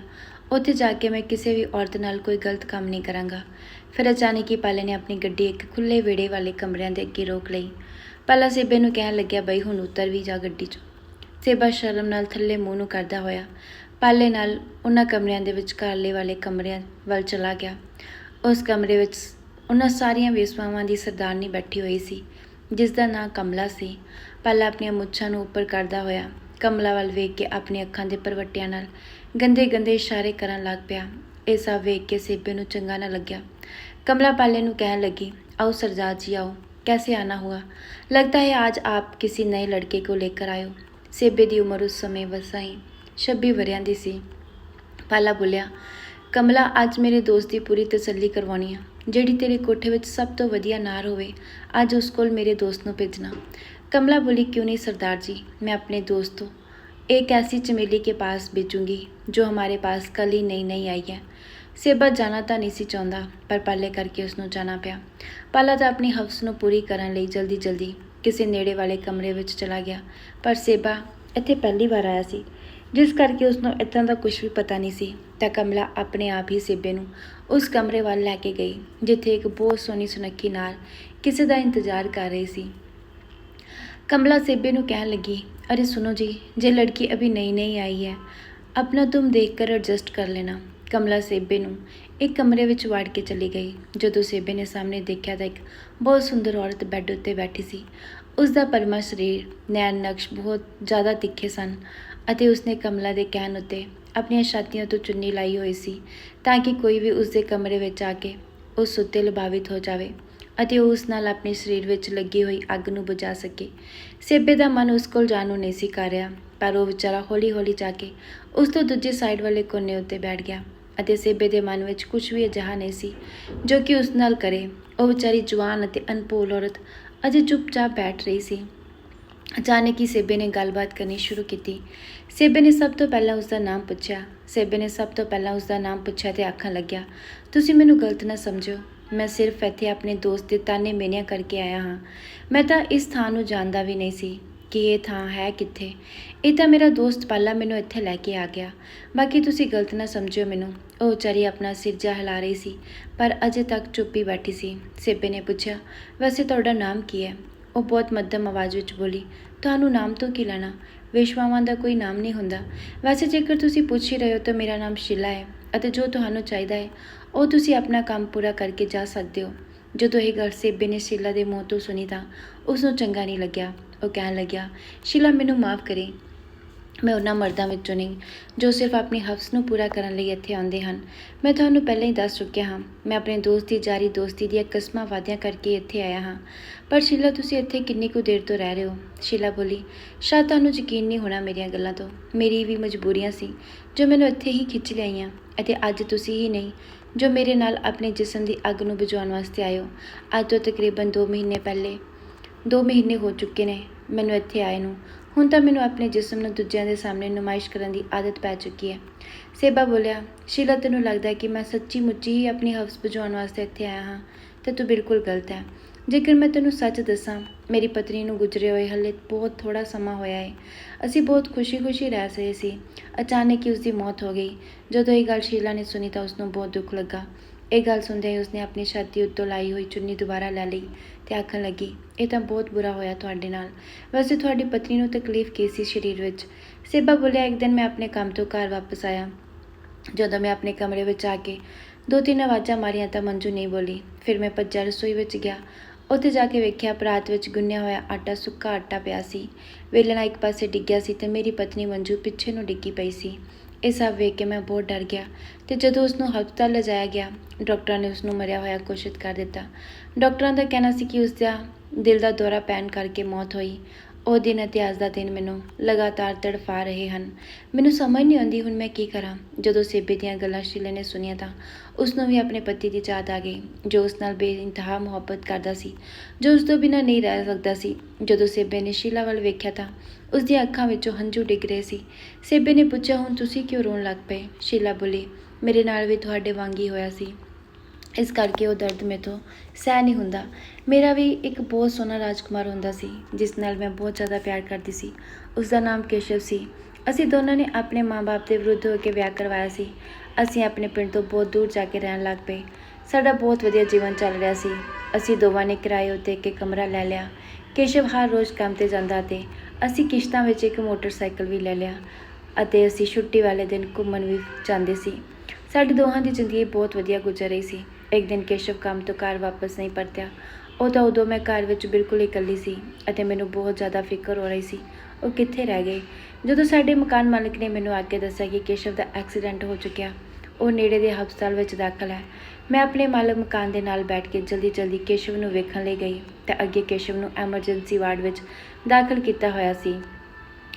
ਉੱਥੇ ਜਾ ਕੇ ਮੈਂ ਕਿਸੇ ਵੀ ਔਰਤ ਨਾਲ ਕੋਈ ਗਲਤ ਕੰਮ ਨਹੀਂ ਕਰਾਂਗਾ। ਫਿਰ ਅਚਾਨਕ ਹੀ ਪਾਲੇ ਨੇ ਆਪਣੀ ਗੱਡੀ ਇੱਕ ਖੁੱਲੇ ਵਿੜੇ ਵਾਲੇ ਕਮਰਿਆਂ ਦੇ ਅੱਗੇ ਰੋਕ ਲਈ। ਪਾਲਾ ਸੇਬੇ ਨੂੰ ਕਹਿਣ ਲੱਗਿਆ, ਬਈ, ਹੁਣ ਉਤਰ ਵੀ ਜਾ ਗੱਡੀ 'ਚੋਂ। ਸੇਬਾ ਸ਼ਰਮ ਨਾਲ ਥੱਲੇ ਮੂੰਹ ਨੂੰ ਕਰਦਾ ਹੋਇਆ, ਪਾਲੇ ਨਾਲ ਉਹਨਾਂ ਕਮਰਿਆਂ ਦੇ ਵਿਚਕਾਰਲੇ ਵਾਲੇ ਕਮਰਿਆਂ ਵੱਲ ਚਲਾ ਗਿਆ। ਉਸ ਕਮਰੇ ਵਿੱਚ ਉਹਨਾਂ ਸਾਰੀਆਂ ਵੇਸਵਾਵਾਂ ਦੀ ਸਰਦਾਰਨੀ ਬੈਠੀ ਹੋਈ ਸੀ, ਜਿਸ ਦਾ ਨਾਂ ਕਮਲਾ ਸੀ। ਪਾਲਾ ਆਪਣੀਆਂ ਮੁੱਛਾਂ ਨੂੰ ਉੱਪਰ ਕਰਦਾ ਹੋਇਆ ਕਮਲਾ ਵੱਲ ਵੇਖ ਕੇ ਆਪਣੀ ਅੱਖਾਂ ਦੇ ਪਰਵੱਟਿਆਂ ਨਾਲ ਗੰਦੇ ਗੰਦੇ ਇਸ਼ਾਰੇ ਕਰਨ ਲੱਗ ਪਿਆ ਇਹ ਸਭ ਵੇਖ ਕੇ ਸੇਬੇ ਨੂੰ ਚੰਗਾ ਨਾ ਲੱਗਿਆ कमला पाले नु कहने लगी आओ सरदार जी आओ कैसे आना हुआ लगता है आज आप किसी नए लड़के को लेकर आए हो सेबे ਦੀ ਉਮਰ ਉਸ ਸਮੇਂ ਵਸਾਈ 26 ਵਰਿਆਂ ਦੀ ਸੀ ਪਾਲਾ ਬੋਲਿਆ ਕਮਲਾ ਅੱਜ ਮੇਰੇ ਦੋਸਤ ਦੀ ਪੂਰੀ ਤਸੱਲੀ ਕਰਵਾਉਣੀ ਆ ਜਿਹੜੀ ਤੇਰੇ ਕੋਠੇ ਵਿੱਚ ਸਭ ਤੋਂ ਵਧੀਆ ਨਾਰ ਹੋਵੇ ਅੱਜ ਉਸ ਕੋਲ ਮੇਰੇ ਦੋਸਤ ਨੂੰ ਭੇਜਣਾ कमला बोली क्यों नहीं सरदार जी मैं अपने दोस्त को एक ऐसी चमेली के पास भेजूंगी जो हमारे पास कल ही नई नई आई है ਸੇਬਾ ਜਾਣਾ ਤਾਂ ਨਹੀਂ ਸੀ ਚਾਹੁੰਦਾ ਪਰ ਪਾਲੇ ਕਰਕੇ ਉਸ ਨੂੰ ਜਾਣਾ ਪਿਆ ਪਾਲਾ ਤਾਂ ਆਪਣੀ ਹਵਸ ਨੂੰ ਪੂਰੀ ਕਰਨ ਲਈ ਜਲਦੀ ਜਲਦੀ ਕਿਸੇ ਨੇੜੇ ਵਾਲੇ ਕਮਰੇ ਵਿੱਚ ਚਲਾ ਗਿਆ ਪਰ ਸੇਬਾ ਇੱਥੇ ਪਹਿਲੀ ਵਾਰ ਆਇਆ ਸੀ ਜਿਸ ਕਰਕੇ ਉਸ ਨੂੰ ਇਦਾਂ ਦਾ ਕੁਝ ਵੀ ਪਤਾ ਨਹੀਂ ਸੀ ਤਾਂ ਕਮਲਾ ਆਪਣੇ ਆਪ ਹੀ ਸੇਬੇ ਨੂੰ ਉਸ ਕਮਰੇ ਵੱਲ ਲੈ ਕੇ ਗਈ ਜਿੱਥੇ ਇੱਕ ਬਹੁਤ ਸੋਹਣੀ ਸੁਨੱਖੀ ਨਾਲ ਕਿਸੇ ਦਾ ਇੰਤਜ਼ਾਰ ਕਰ ਰਹੀ ਸੀ कमला सेबे नु कहने लगी अरे सुनो जी जे लड़की अभी नई नई आई है अपना तुम देख कर एडजस्ट कर लेना ਕਮਲਾ ਸੇਬੇ ਨੂੰ ਇੱਕ ਕਮਰੇ ਵਿੱਚ ਵਾੜ ਕੇ ਚਲੀ ਗਈ ਜਦੋਂ ਸੇਬੇ ਨੇ ਸਾਹਮਣੇ ਦੇਖਿਆ ਤਾਂ ਇੱਕ ਬਹੁਤ ਸੁੰਦਰ ਔਰਤ ਬੈੱਡ ਉੱਤੇ ਬੈਠੀ ਸੀ ਉਸ ਦਾ ਪਰਮਾ ਸਰੀਰ ਨੈਣ ਨਕਸ਼ ਬਹੁਤ ਜ਼ਿਆਦਾ ਤਿੱਖੇ ਸਨ ਅਤੇ ਉਸਨੇ ਕਮਲਾ ਦੇ ਕਹਿਣ ਉੱਤੇ ਆਪਣੀਆਂ ਛਾਤੀਆਂ ਤੋਂ ਚੁੰਨੀ ਲਾਈ ਹੋਈ ਸੀ ਤਾਂ ਕਿ ਕੋਈ ਵੀ ਉਸ ਦੇ ਕਮਰੇ ਵਿੱਚ ਆ ਕੇ ਉਸ ਉੱਤੇ ਲਭਾਵਿਤ ਹੋ ਜਾਵੇ ਅਤੇ ਉਹ ਉਸ ਨਾਲ ਆਪਣੇ ਸਰੀਰ ਵਿੱਚ ਲੱਗੀ ਹੋਈ ਅੱਗ ਨੂੰ ਬੁਝਾ ਸਕੇ। ਸੇਬੇ ਦਾ ਮਨ ਉਸ ਕੋਲ ਜਾਣ ਨੂੰ ਨਹੀਂ ਸੀ ਕਰ ਰਿਹਾ, ਪਰ ਉਹ ਵਿਚਾਰਾ ਹੌਲੀ-ਹੌਲੀ ਜਾ ਕੇ ਉਸ ਤੋਂ ਦੂਜੇ ਸਾਈਡ ਵਾਲੇ ਕੋਨੇ ਉੱਤੇ ਬੈਠ ਗਿਆ ਅਤੇ ਸੇਬੇ ਦੇ ਮਨ ਵਿੱਚ ਕੁਝ ਵੀ ਅਜਿਹਾ ਨਹੀਂ ਸੀ ਜੋ ਕਿ ਉਸ ਨਾਲ ਕਰੇ। ਉਹ ਵਿਚਾਰੀ ਜਵਾਨ ਅਤੇ ਅਨਪੋਲ ਔਰਤ ਅਜੇ ਚੁੱਪਚਾਪ ਬੈਠ ਰਹੀ ਸੀ। ਅਚਾਨਕ ਹੀ ਸੇਬੇ ਨੇ ਗੱਲਬਾਤ ਕਰਨੀ ਸ਼ੁਰੂ ਕੀਤੀ। ਸੇਬੇ ਨੇ ਸਭ ਤੋਂ ਪਹਿਲਾਂ ਉਸ ਦਾ ਨਾਮ ਪੁੱਛਿਆ। ਸੇਬੇ ਨੇ ਸਭ ਤੋਂ ਪਹਿਲਾਂ ਉਸ ਦਾ ਨਾਮ ਪੁੱਛਿਆ ਤੇ ਆਖਣ ਲੱਗਿਆ, ਤੁਸੀਂ ਮੈਨੂੰ ਗਲਤ ਨਾ ਸਮਝੋ। ਮੈਂ ਸਿਰਫ ਇੱਥੇ ਆਪਣੇ ਦੋਸਤ ਦੇ ਤਾਨੇ ਮੇਨਿਆਂ ਕਰਕੇ ਆਇਆ ਹਾਂ। ਮੈਂ ਤਾਂ ਇਸ ਥਾਂ ਨੂੰ ਜਾਣਦਾ ਵੀ ਨਹੀਂ ਸੀ ਕਿ ਇਹ ਥਾਂ ਹੈ ਕਿੱਥੇ। ਇਹ ਤਾਂ ਮੇਰਾ ਦੋਸਤ ਪਾਲਾ ਮੈਨੂੰ ਇੱਥੇ ਲੈ ਕੇ ਆ ਗਿਆ। ਬਾਕੀ ਤੁਸੀਂ ਗਲਤ ਨਾ ਸਮਝਿਓ ਮੈਨੂੰ। ਉਹ ਵਿਚਾਰੀ ਆਪਣਾ ਸਿਰ ਜਿਹਾ ਹਿਲਾ ਰਹੀ ਸੀ, ਪਰ ਅਜੇ ਤੱਕ ਚੁੱਪੀ ਬੈਠੀ ਸੀ। ਸੇਬੇ ਨੇ ਪੁੱਛਿਆ, ਵੈਸੇ ਤੁਹਾਡਾ ਨਾਮ ਕੀ ਹੈ? ਉਹ ਬਹੁਤ ਮੱਧਮ ਆਵਾਜ਼ ਵਿੱਚ ਬੋਲੀ, ਤੁਹਾਨੂੰ ਨਾਮ ਤੋਂ ਕੀ ਲੈਣਾ? ਵਿਸ਼ਵਾਵਾਂ ਦਾ ਕੋਈ ਨਾਮ ਨਹੀਂ ਹੁੰਦਾ। ਵੈਸੇ ਜੇਕਰ ਤੁਸੀਂ ਪੁੱਛ ਹੀ ਰਹੇ ਹੋ ਤਾਂ ਮੇਰਾ ਨਾਮ ਸ਼ਿਲਾ ਹੈ ਅਤੇ ਜੋ ਤੁਹਾਨੂੰ ਚਾਹੀਦਾ ਹੈ ਉਹ ਤੁਸੀਂ ਆਪਣਾ ਕੰਮ ਪੂਰਾ ਕਰਕੇ ਜਾ ਸਕਦੇ ਹੋ। ਜਦੋਂ ਇਹ ਗੱਲ ਸੇਬੇ ਨੇ ਸ਼ੀਲਾ ਦੇ ਮੂੰਹ ਤੋਂ ਸੁਣੀ ਤਾਂ ਉਸ ਨੂੰ ਚੰਗਾ ਨਹੀਂ ਲੱਗਿਆ। ਉਹ ਕਹਿਣ ਲੱਗਿਆ, ਸ਼ੀਲਾ, ਮੈਨੂੰ ਮਾਫ ਕਰੇ। ਮੈਂ ਉਹਨਾਂ ਮਰਦਾਂ ਵਿੱਚੋਂ ਨਹੀਂ, ਜੋ ਸਿਰਫ ਆਪਣੀ ਹਵਸ ਨੂੰ ਪੂਰਾ ਕਰਨ ਲਈ ਇੱਥੇ ਆਉਂਦੇ ਹਨ। ਮੈਂ ਤੁਹਾਨੂੰ ਪਹਿਲਾਂ ਹੀ ਦੱਸ ਚੁੱਕਿਆ ਹਾਂ, ਮੈਂ ਆਪਣੇ ਦੋਸਤ ਦੀ ਜਾਰੀ ਦੋਸਤੀ ਦੀਆਂ ਕਸਮਾਂ ਵਾਅਦਿਆਂ ਕਰਕੇ ਇੱਥੇ ਆਇਆ ਹਾਂ। ਪਰ ਸ਼ੀਲਾ, ਤੁਸੀਂ ਇੱਥੇ ਕਿੰਨੀ ਕੁ ਦੇਰ ਤੋਂ ਰਹਿ ਰਹੇ ਹੋ? ਸ਼ੀਲਾ ਬੋਲੀ ਸ਼ਾਇਦ ਤੁਹਾਨੂੰ ਯਕੀਨ ਨਹੀਂ ਹੋਣਾ ਮੇਰੀਆਂ ਗੱਲਾਂ ਤੋਂ। ਮੇਰੀ ਵੀ ਮਜਬੂਰੀਆਂ ਸੀ, ਜੋ ਮੈਨੂੰ ਇੱਥੇ ਹੀ ਖਿੱਚ ਲਿਆਈਆਂ, ਅਤੇ ਅੱਜ ਤੁਸੀਂ ਹੀ ਨਹੀਂ। ਜੋ ਮੇਰੇ ਨਾਲ ਆਪਣੇ ਜਿਸਮ ਦੀ ਅੱਗ ਨੂੰ ਬੁਝਾਉਣ ਵਾਸਤੇ ਆਏ ਹੋ ਅੱਜ ਤੋਂ ਤਕਰੀਬਨ 2 ਮਹੀਨੇ ਪਹਿਲੇ 2 ਮਹੀਨੇ ਹੋ ਚੁੱਕੇ ਨੇ ਮੈਨੂੰ ਇੱਥੇ ਆਏ ਨੂੰ। ਹੁਣ ਤਾਂ ਮੈਨੂੰ ਆਪਣੇ ਜਿਸਮ ਨੂੰ ਦੂਜਿਆਂ ਦੇ ਸਾਹਮਣੇ ਨੁਮਾਇਸ਼ ਕਰਨ ਦੀ ਆਦਤ ਪੈ ਚੁੱਕੀ ਹੈ। ਸੇਬਾ ਬੋਲਿਆ, ਸ਼ੀਲਾ, ਤੈਨੂੰ ਲੱਗਦਾ ਕਿ ਮੈਂ ਸੱਚੀ ਮੁੱਚੀ ਹੀ ਆਪਣੀ ਹਵਸ ਬੁਝਾਉਣ ਵਾਸਤੇ ਇੱਥੇ ਆਇਆ ਹਾਂ? ਤੇ ਤੂੰ ਬਿਲਕੁਲ ਗਲਤ ਹੈ। ਜੇਕਰ ਮੈਂ ਤੈਨੂੰ ਸੱਚ ਦੱਸਾਂ, ਮੇਰੀ ਪਤਨੀ ਨੂੰ ਗੁਜ਼ਰੇ ਹੋਏ ਹਲੇ ਬਹੁਤ ਥੋੜਾ ਸਮਾਂ ਹੋਇਆ ਹੈ ਅਸੀਂ ਬਹੁਤ ਖੁਸ਼ੀ-ਖੁਸ਼ੀ ਰਹਿ ਰਹੇ ਸੀ। ਅਚਾਨਕ ਹੀ ਉਸ ਦੀ ਮੌਤ ਹੋ ਗਈ। ਜਦੋਂ ਇਹ ਗੱਲ ਸ਼ੀਲਾ ਨੇ ਸੁਣੀ ਤਾਂ ਉਸ ਨੂੰ ਬਹੁਤ ਦੁੱਖ ਲੱਗਾ। ਇਹ ਗੱਲ ਸੁਣਦਿਆਂ ਹੀ ਉਸਨੇ ਆਪਣੀ ਛਾਤੀ ਉੱਤੋਂ ਲਾਈ ਹੋਈ ਚੁੰਨੀ ਦੁਬਾਰਾ ਲੈ ਲਈ ਤੇ ਆਖਣ ਲੱਗੀ, ਇਹ ਤਾਂ ਬਹੁਤ ਬੁਰਾ ਹੋਇਆ ਤੁਹਾਡੇ ਨਾਲ। ਵੈਸੇ ਤੁਹਾਡੀ ਪਤਨੀ ਨੂੰ ਤਕਲੀਫ ਕੀ ਸੀ ਸਰੀਰ ਵਿੱਚ? ਸੇਬਾ ਬੋਲਿਆ, ਇੱਕ ਦਿਨ ਮੈਂ ਆਪਣੇ ਕੰਮ ਤੋਂ ਘਰ ਵਾਪਸ ਆਇਆ। ਜਦੋਂ ਮੈਂ ਆਪਣੇ ਕਮਰੇ ਵਿੱਚ ਆ ਕੇ ਦੋ ਤਿੰਨ ਆਵਾਜ਼ਾਂ ਮਾਰੀਆਂ ਤਾਂ ਮੰਜੂ ਨਹੀਂ ਬੋਲੀ। ਫਿਰ ਮੈਂ ਭੱਜਾ ਰਸੋਈ ਵਿੱਚ ਗਿਆ। ਉੱਥੇ ਜਾ ਕੇ ਵੇਖਿਆ ਪਰਾਤ ਵਿੱਚ ਗੁੰਨਿਆ ਹੋਇਆ ਆਟਾ, ਸੁੱਕਾ ਆਟਾ ਪਿਆ ਸੀ। ਵੇਲਣਾ ਇੱਕ ਪਾਸੇ ਡਿੱਗਿਆ ਸੀ ਤੇ ਮੇਰੀ ਪਤਨੀ ਮੰਜੂ ਪਿੱਛੇ ਨੂੰ ਡਿੱਗੀ ਪਈ ਸੀ। ਇਹ ਸਭ ਵੇਖ ਕੇ ਮੈਂ ਬਹੁਤ ਡਰ ਗਿਆ ਤੇ ਜਦੋਂ ਉਸ ਨੂੰ ਹਸਪਤਾਲ ਲਿਜਾਇਆ ਗਿਆ, ਡਾਕਟਰਾਂ ਨੇ ਉਸ ਨੂੰ ਮਰਿਆ ਹੋਇਆ ਘੋਸ਼ਿਤ ਕਰ ਦਿੱਤਾ। ਡਾਕਟਰਾਂ ਦਾ ਕਹਿਣਾ ਸੀ ਕਿ ਉਸ ਦਾ ਦਿਲ ਦਾ ਦੌਰਾ ਪੈਣ ਕਰਕੇ ਮੌਤ ਹੋਈ। ਉਹ ਦਿਨ ਅਤੇ ਅੱਜ ਦਾ ਦਿਨ ਮੈਨੂੰ ਲਗਾਤਾਰ ਤੜਫਾ ਰਹੇ ਹਨ। ਮੈਨੂੰ ਸਮਝ ਨਹੀਂ ਆਉਂਦੀ ਹੁਣ ਮੈਂ ਕੀ ਕਰਾਂ। ਜਦੋਂ ਸੇਬੇ ਦੀਆਂ ਗੱਲਾਂ ਸ਼ੀਲੇ ਨੇ ਸੁਣੀਆਂ ਤਾਂ ਉਸ ਨੂੰ ਵੀ ਆਪਣੇ ਪਤੀ ਦੀ ਯਾਦ ਆ ਗਈ, ਜੋ ਉਸ ਨਾਲ ਬੇਇੰਤਹਾ ਮੁਹੱਬਤ ਕਰਦਾ ਸੀ, ਜੋ ਉਸ ਤੋਂ ਬਿਨਾਂ ਨਹੀਂ ਰਹਿ ਸਕਦਾ ਸੀ। ਜਦੋਂ ਸੇਬੇ ਨੇ ਸ਼ੀਲਾ ਵੱਲ ਵੇਖਿਆ ਤਾਂ ਉਸ ਦੀਆਂ ਅੱਖਾਂ ਵਿੱਚੋਂ ਹੰਝੂ ਡਿੱਗ ਰਹੇ ਸੀ। ਸੇਬੇ ਨੇ ਪੁੱਛਿਆ, ਹੁਣ ਤੁਸੀਂ ਕਿਉਂ ਰੋਣ ਲੱਗ ਪਏ? ਸ਼ੀਲਾ ਬੋਲੀ, ਮੇਰੇ ਨਾਲ ਵੀ ਤੁਹਾਡੇ ਵਾਂਗ ਹੀ ਹੋਇਆ ਸੀ। ਇਸ ਕਰਕੇ ਉਹ ਦਰਦ ਮੇਰੇ ਤੋਂ ਸਹਿ ਨਹੀਂ ਹੁੰਦਾ। ਮੇਰਾ ਵੀ ਇੱਕ ਬਹੁਤ ਸੋਹਣਾ ਰਾਜਕੁਮਾਰ ਹੁੰਦਾ ਸੀ, ਜਿਸ ਨਾਲ ਮੈਂ ਬਹੁਤ ਜ਼ਿਆਦਾ ਪਿਆਰ ਕਰਦੀ ਸੀ। ਉਸ ਦਾ ਨਾਮ ਕੇਸ਼ਵ ਸੀ। ਅਸੀਂ ਦੋਨਾਂ ਨੇ ਆਪਣੇ ਮਾਂ-ਬਾਪ ਦੇ ਵਿਰੁੱਧ ਹੋ ਕੇ ਵਿਆਹ ਕਰਵਾਇਆ ਸੀ। ਅਸੀਂ ਆਪਣੇ ਪਿੰਡ ਤੋਂ ਬਹੁਤ ਦੂਰ ਜਾ ਕੇ ਰਹਿਣ ਲੱਗ ਪਏ। ਸਾਡਾ ਬਹੁਤ ਵਧੀਆ ਜੀਵਨ ਚੱਲ ਰਿਹਾ ਸੀ। ਅਸੀਂ ਦੋਵਾਂ ਨੇ ਕਿਰਾਏ ਉੱਤੇ ਇੱਕ ਕਮਰਾ ਲੈ ਲਿਆ। ਕੇਸ਼ਵ ਹਰ ਰੋਜ਼ ਕੰਮ ਤੇ ਜਾਂਦਾ ਤੇ ਅਸੀਂ ਕਿਸ਼ਤਾਂ ਵਿੱਚ ਇੱਕ ਮੋਟਰਸਾਈਕਲ ਵੀ ਲੈ ਲਿਆ ਅਤੇ ਅਸੀਂ ਛੁੱਟੀ ਵਾਲੇ ਦਿਨ ਘੁੰਮਣ ਵੀ ਜਾਂਦੇ ਸੀ। ਸਾਡੀ ਦੋਹਾਂ ਦੀ ਜ਼ਿੰਦਗੀ ਬਹੁਤ ਵਧੀਆ ਗੁਜ਼ਰ ਰਹੀ ਸੀ। ਇੱਕ ਦਿਨ ਕੇਸ਼ਵ ਕੰਮ ਤੋਂ ਘਰ ਵਾਪਸ ਨਹੀਂ ਪਰਤਿਆ। ਉਹ ਤਾਂ ਉਦੋਂ ਮੈਂ ਘਰ ਵਿੱਚ ਬਿਲਕੁਲ ਇਕੱਲੀ ਸੀ ਅਤੇ ਮੈਨੂੰ ਬਹੁਤ ਜ਼ਿਆਦਾ ਫਿਕਰ ਹੋ ਰਹੀ ਸੀ। ਉਹ ਕਿੱਥੇ ਰਹਿ ਗਏ? ਜਦੋਂ ਸਾਡੇ ਮਕਾਨ ਮਾਲਕ ਨੇ ਮੈਨੂੰ ਆ ਕੇ ਦੱਸਿਆ ਕਿ ਕੇਸ਼ਵ ਦਾ ਐਕਸੀਡੈਂਟ ਹੋ ਚੁੱਕਿਆ, ਉਹ ਨੇੜੇ ਦੇ ਹਸਪਤਾਲ ਵਿੱਚ ਦਾਖਲ ਹੈ। ਮੈਂ ਆਪਣੇ ਮਾਲਕ ਮਕਾਨ ਦੇ ਨਾਲ ਬੈਠ ਕੇ ਜਲਦੀ ਜਲਦੀ ਕੇਸ਼ਵ ਨੂੰ ਵੇਖਣ ਲਈ ਗਈ ਤੇ ਅੱਗੇ ਕੇਸ਼ਵ ਨੂੰ ਐਮਰਜੈਂਸੀ ਵਾਰਡ ਵਿੱਚ ਦਾਖਲ ਕੀਤਾ ਹੋਇਆ ਸੀ।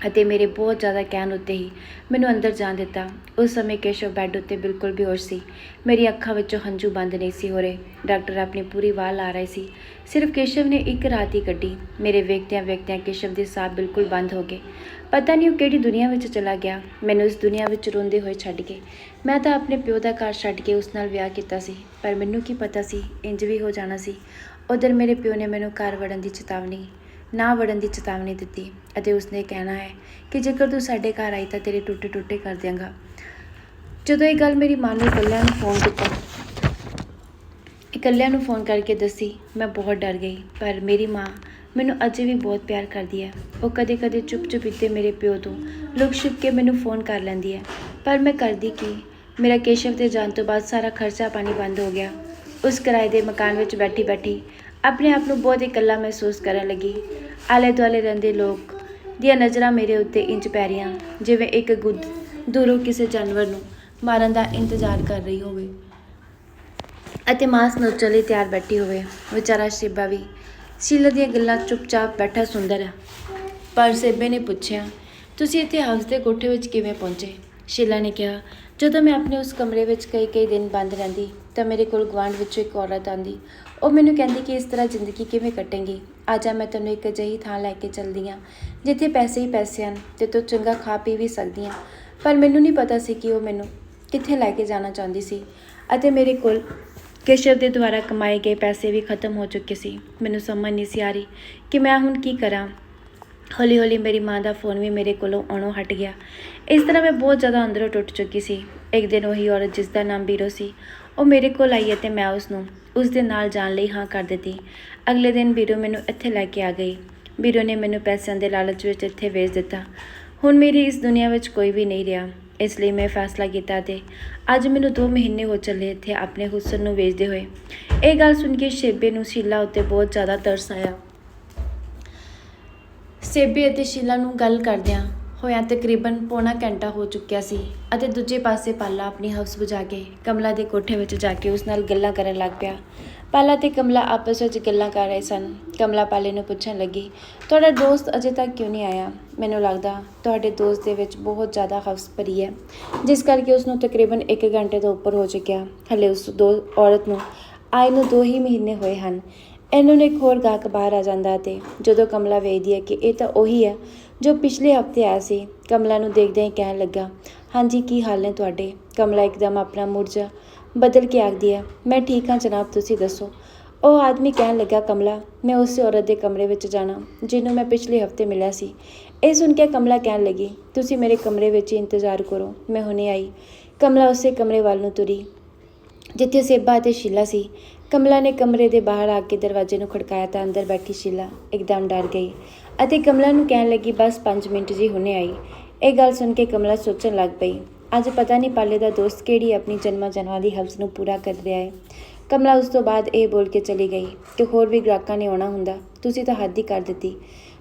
ਅਤੇ ਮੇਰੇ ਬਹੁਤ ਜ਼ਿਆਦਾ ਕਹਿਣ ਉੱਤੇ ਹੀ ਮੈਨੂੰ ਅੰਦਰ ਜਾਣ ਦਿੱਤਾ। ਉਸ ਸਮੇਂ ਕੇਸ਼ਵ ਬੈੱਡ ਉੱਤੇ ਬਿਲਕੁਲ ਬੇਹੋਸ਼ ਸੀ। ਮੇਰੀ ਅੱਖਾਂ ਵਿੱਚੋਂ ਹੰਝੂ ਬੰਦ ਨਹੀਂ ਸੀ ਹੋ ਰਹੇ। ਡਾਕਟਰ ਆਪਣੀ ਪੂਰੀ ਵਾਹ ਲਾ ਰਹੇ ਸੀ। ਸਿਰਫ ਕੇਸ਼ਵ ਨੇ ਇੱਕ ਰਾਤ ਹੀ ਕੱਢੀ। ਮੇਰੇ ਵੇਖਦਿਆਂ ਵੇਖਦਿਆਂ ਕੇਸ਼ਵ ਦੇ ਸਾਹ ਬਿਲਕੁਲ ਬੰਦ ਹੋ ਗਏ। ਪਤਾ ਨਹੀਂ ਉਹ ਕਿਹੜੀ ਦੁਨੀਆ ਵਿੱਚ ਚਲਾ ਗਿਆ। ਮੈਨੂੰ ਇਸ ਦੁਨੀਆ ਵਿੱਚ ਰੋਂਦੇ ਹੋਏ ਛੱਡ ਕੇ। ਮੈਂ ਤਾਂ ਆਪਣੇ ਪਿਓ ਦਾ ਘਰ ਛੱਡ ਕੇ ਉਸ ਨਾਲ ਵਿਆਹ ਕੀਤਾ ਸੀ। ਪਰ ਮੈਨੂੰ ਕੀ ਪਤਾ ਸੀ, ਇੰਜ ਵੀ ਹੋ ਜਾਣਾ ਸੀ। ਉਧਰ ਮੇਰੇ ਪਿਓ ਨੇ ਮੈਨੂੰ ਘਰ ਵੜਨ ਦੀ ਚੇਤਾਵਨੀ ਨਾ ਵੜਨ ਦੀ ਚੇਤਾਵਨੀ ਦਿੱਤੀ ਅਤੇ ਉਸਨੇ ਕਹਿਣਾ ਹੈ ਕਿ ਜੇਕਰ ਤੂੰ ਸਾਡੇ ਘਰ ਆਈ ਤਾਂ ਤੇਰੇ ਟੁੱਟੇ ਟੁੱਟੇ ਕਰ ਦਿਆਂਗਾ। ਜਦੋਂ ਇਹ ਗੱਲ ਮੇਰੀ ਮਾਂ ਨੇ ਇਕੱਲਿਆਂ ਨੂੰ ਫੋਨ ਕੀਤਾ, ਇਕੱਲਿਆਂ ਨੂੰ ਫੋਨ ਕਰਕੇ ਦੱਸੀ, ਮੈਂ ਬਹੁਤ ਡਰ ਗਈ, ਪਰ ਮੇਰੀ ਮਾਂ ਮੈਨੂੰ ਅਜੇ ਵੀ ਬਹੁਤ ਪਿਆਰ ਕਰਦੀ ਹੈ। ਉਹ ਕਦੇ-ਕਦੇ ਚੁੱਪ-ਚੁੱਪ ਇੱਥੇ ਮੇਰੇ ਪਿਓ ਤੋਂ ਲੁਕ ਛਿਪ ਕੇ ਮੈਨੂੰ ਫੋਨ ਕਰ ਲੈਂਦੀ ਹੈ। ਪਰ ਮੈਂ ਕਰਦੀ ਕੀ? ਮੇਰਾ ਕੇਸ਼ਵ ਦੇ ਜਾਣ ਤੋਂ ਬਾਅਦ ਸਾਰਾ ਖਰਚਾ ਪਾਣੀ ਬੰਦ ਹੋ ਗਿਆ। ਉਸ ਕਿਰਾਏ ਦੇ ਮਕਾਨ ਵਿੱਚ ਬੈਠੀ-ਬੈਠੀ ਆਪਣੇ ਆਪ ਨੂੰ ਬਹੁਤ ਇਕੱਲਾ ਮਹਿਸੂਸ ਕਰਨ ਲੱਗੀ। ਆਲੇ ਦੁਆਲੇ ਰਹਿੰਦੇ ਲੋਕ ਦੀਆਂ ਨਜ਼ਰਾਂ ਮੇਰੇ ਉੱਤੇ ਇੰਜ ਪੈ ਰਹੀਆਂ, ਜਿਵੇਂ ਇੱਕ ਗੁੱਦ ਦੂਰੋਂ ਕਿਸੇ ਜਾਨਵਰ ਨੂੰ ਮਾਰਨ ਦਾ ਇੰਤਜ਼ਾਰ ਕਰ ਰਹੀ ਹੋਵੇ। ਅਤੇ ਮਾਸ ਨੋਚਣ ਲਈ ਤਿਆਰ ਬੈਠੀ ਹੋਵੇ। ਵਿਚਾਰਾ ਸ਼ਿਬਾ ਵੀ ਸ਼ੀਲਾ ਦੀਆਂ ਗੱਲਾਂ ਚੁੱਪਚਾਪ ਬੈਠਾ ਸੁੰਦਰ ਹੈ ਪਰ ਸੇਬੇ ਨੇ ਪੁੱਛਿਆ, ਤੁਸੀਂ ਇੱਥੇ ਹਾਊਸ ਦੇ ਕੋਠੇ ਵਿੱਚ ਕਿਵੇਂ ਪਹੁੰਚੇ? ਸ਼ੀਲਾ ਨੇ ਕਿਹਾ, ਜਦੋਂ ਮੈਂ ਆਪਣੇ ਉਸ ਕਮਰੇ ਵਿੱਚ ਕਈ ਕਈ ਦਿਨ ਬੰਦ ਰਹਿੰਦੀ ਤਾਂ ਮੇਰੇ ਕੋਲ ਗੁਆਂਢ ਵਿੱਚੋਂ ਇੱਕ ਔਰਤ ਆਂਦੀ ਉਹ ਮੈਨੂੰ ਕਹਿੰਦੀ ਕਿ ਇਸ ਤਰ੍ਹਾਂ ਜ਼ਿੰਦਗੀ ਕਿਵੇਂ ਕੱਟੇਂਗੀ? ਆਜਾ ਮੈਂ ਤੈਨੂੰ ਇੱਕ ਅਜਿਹੀ ਥਾਂ ਲੈ ਕੇ ਚੱਲਦੀ ਹਾਂ, ਜਿੱਥੇ ਪੈਸੇ ਹੀ ਪੈਸੇ ਹਨ ਤੇ ਤੂੰ ਚੰਗਾ ਖਾ ਪੀ ਵੀ ਸਕਦੀ ਹਾਂ। ਪਰ ਮੈਨੂੰ ਨਹੀਂ ਪਤਾ ਸੀ ਕਿ ਉਹ ਮੈਨੂੰ ਕਿੱਥੇ ਲੈ ਕੇ ਜਾਣਾ ਚਾਹੁੰਦੀ ਸੀ ਅਤੇ ਮੇਰੇ ਕੋਲ ਕੇਸ਼ਵ ਦੇ ਦੁਆਰਾ ਕਮਾਏ ਗਏ ਪੈਸੇ ਵੀ ਖਤਮ ਹੋ ਚੁੱਕੇ ਸੀ। ਮੈਨੂੰ ਸਮਝ ਨਹੀਂ ਸੀ ਆ ਰਹੀ ਕਿ ਮੈਂ ਹੁਣ ਕੀ ਕਰਾਂ। ਹੌਲੀ ਹੌਲੀ ਮੇਰੀ ਮਾਂ ਦਾ ਫੋਨ ਵੀ ਮੇਰੇ ਕੋਲੋਂ ਆਉਣੋਂ ਹਟ ਗਿਆ। ਇਸ ਤਰ੍ਹਾਂ ਮੈਂ ਬਹੁਤ ਜ਼ਿਆਦਾ ਅੰਦਰੋਂ ਟੁੱਟ ਚੁੱਕੀ ਸੀ। ਇੱਕ ਦਿਨ ਉਹੀ ਔਰਤ ਜਿਸ ਦਾ ਨਾਮ ਬੀਰੋ ਸੀ ਉਹ ਮੇਰੇ ਕੋਲ ਆਈ ਅਤੇ ਮੈਂ ਉਸ ਨੂੰ ਉਸ ਦੇ ਨਾਲ ਜਾਣ ਲਈ ਹਾਂ ਕਰ ਦਿੱਤੀ। ਅਗਲੇ ਦਿਨ ਬੀਰੋ ਮੈਨੂੰ ਇੱਥੇ ਲੈ ਕੇ ਆ ਗਈ। ਬੀਰੋ ਨੇ ਮੈਨੂੰ ਪੈਸਿਆਂ ਦੇ ਲਾਲਚ ਵਿੱਚ ਇੱਥੇ ਵੇਚ ਦਿੱਤਾ। ਹੁਣ ਮੇਰੀ ਇਸ ਦੁਨੀਆ ਵਿੱਚ ਕੋਈ ਵੀ ਨਹੀਂ ਰਿਹਾ। ਇਸ ਲਈ ਮੈਂ ਫੈਸਲਾ ਕੀਤਾ ਤੇ ਅੱਜ ਮੈਨੂੰ 2 ਮਹੀਨੇ ਹੋ ਚੱਲੇ ਇੱਥੇ ਆਪਣੇ ਹੁਸਨ ਨੂੰ ਵੇਚਦੇ ਹੋਏ। ਇਹ ਗੱਲ ਸੁਣ ਕੇ ਸ਼ੇਬੇ ਨੂੰ ਸ਼ੀਲਾ ਉੱਤੇ ਬਹੁਤ ਜ਼ਿਆਦਾ ਤਰਸ ਆਇਆ। ਸੇਬੇ ਅਤੇ ਸ਼ੀਲਾ ਨੂੰ ਗੱਲ ਕਰਦਿਆਂ ਹੋਇਆ ਤਕਰੀਬਨ ਪੌਣਾ ਘੰਟਾ ਹੋ ਚੁੱਕਿਆ ਸੀ ਅਤੇ ਦੂਜੇ ਪਾਸੇ ਪਾਲਾ ਆਪਣੀ ਹਵਸ ਬੁਝਾ ਕੇ ਕਮਲਾ ਦੇ ਕੋਠੇ ਵਿੱਚ ਜਾ ਕੇ ਉਸ ਨਾਲ ਗੱਲਾਂ ਕਰਨ ਲੱਗ ਪਿਆ। ਪਾਲਾ ਤੇ ਕਮਲਾ ਆਪਸ ਵਿੱਚ ਗੱਲਾਂ ਕਰ ਰਹੇ ਸਨ। ਕਮਲਾ ਪਾਲੇ ਨੂੰ ਪੁੱਛਣ ਲੱਗੀ, ਤੁਹਾਡਾ ਦੋਸਤ ਅਜੇ ਤੱਕ ਕਿਉਂ ਨਹੀਂ ਆਇਆ? ਮੈਨੂੰ ਲੱਗਦਾ ਤੁਹਾਡੇ ਦੋਸਤ ਦੇ ਵਿੱਚ ਬਹੁਤ ਜ਼ਿਆਦਾ ਹਵਸ ਭਰੀ ਹੈ। ਜਿਸ ਕਰਕੇ ਉਸ ਨੂੰ ਤਕਰੀਬਨ 1 ਘੰਟੇ ਤੋਂ ਉੱਪਰ ਹੋ ਚੁੱਕਿਆ। ਹਲੇ ਉਸ ਦੋ ਔਰਤ ਨੂੰ ਆਏ ਨੂੰ 2 ਹੀ ਮਹੀਨੇ ਹੋਏ ਹਨ। ਇਹਨਾਂ ਨੇ ਇੱਕ ਹੋਰ ਗਾਹਕ ਬਾਹਰ ਆ ਜਾਂਦਾ ਤੇ ਜਦੋਂ ਕਮਲਾ ਵੇਖਦੀ ਹੈ ਕਿ ਇਹ ਤਾਂ ਉਹੀ ਹੈ ਜੋ ਪਿਛਲੇ ਹਫ਼ਤੇ ਆਇਆ ਸੀ, ਕਮਲਾ ਨੂੰ ਦੇਖਦਿਆਂ ਹੀ ਕਹਿਣ ਲੱਗਾ, ਹਾਂਜੀ, ਕੀ ਹਾਲ ਨੇ ਤੁਹਾਡੇ? ਕਮਲਾ ਇੱਕਦਮ ਆਪਣਾ ਮੁਰਜਾ ਬਦਲ ਕੇ ਆਖਦੀ ਹੈ, ਮੈਂ ਠੀਕ ਹਾਂ ਜਨਾਬ, ਤੁਸੀਂ ਦੱਸੋ? ਉਹ ਆਦਮੀ ਕਹਿਣ ਲੱਗਾ, ਕਮਲਾ, ਮੈਂ ਉਸੇ ਔਰਤ ਦੇ ਕਮਰੇ ਵਿੱਚ ਜਾਣਾ, ਜਿਹਨੂੰ ਮੈਂ ਪਿਛਲੇ ਹਫ਼ਤੇ ਮਿਲਿਆ ਸੀ। ਇਹ ਸੁਣ ਕੇ ਕਮਲਾ ਕਹਿਣ ਲੱਗੀ, ਤੁਸੀਂ ਮੇਰੇ ਕਮਰੇ ਵਿੱਚ ਇੰਤਜ਼ਾਰ ਕਰੋ, ਮੈਂ ਹੁਣੇ ਆਈ। ਕਮਲਾ ਉਸੇ ਕਮਰੇ ਵੱਲ ਨੂੰ ਤੁਰੀ, ਜਿੱਥੇ ਸੇਬਾ ਅਤੇ ਸ਼ੀਲਾ ਸੀ। ਕਮਲਾ ਨੇ ਕਮਰੇ ਦੇ ਬਾਹਰ ਆ ਕੇ ਦਰਵਾਜ਼ੇ ਨੂੰ ਖੜਕਾਇਆ ਤਾਂ ਅੰਦਰ ਬੈਠੀ ਸ਼ੀਲਾ ਇੱਕਦਮ ਡਰ ਗਈ। ਅਤੇ ਕਮਲਾ ਨੂੰ ਕਹਿਣ ਲੱਗੀ, ਬਸ 5 ਮਿੰਟ ਜੀ ਹੁਣੇ ਆਈ। ਇਹ ਗੱਲ ਸੁਣ ਕੇ ਕਮਲਾ ਸੋਚਣ ਲੱਗ ਪਈ, ਅੱਜ ਪਤਾ ਨਹੀਂ ਪਾਲੇ ਦਾ ਦੋਸਤ ਕਿਹੜੀ ਆਪਣੀ ਜਨਮਾਂ ਜਨਮਾਂ ਦੀ ਹਵਸ ਨੂੰ ਪੂਰਾ ਕਰ ਰਿਹਾ ਹੈ। ਕਮਲਾ ਉਸ ਤੋਂ ਬਾਅਦ ਇਹ ਬੋਲ ਕੇ ਚਲੀ ਗਈ ਕਿ ਹੋਰ ਵੀ ਗ੍ਰਾਹਕਾਂ ਨੇ ਆਉਣਾ ਹੁੰਦਾ, ਤੁਸੀਂ ਤਾਂ ਹੱਦ ਹੀ ਕਰ ਦਿੱਤੀ।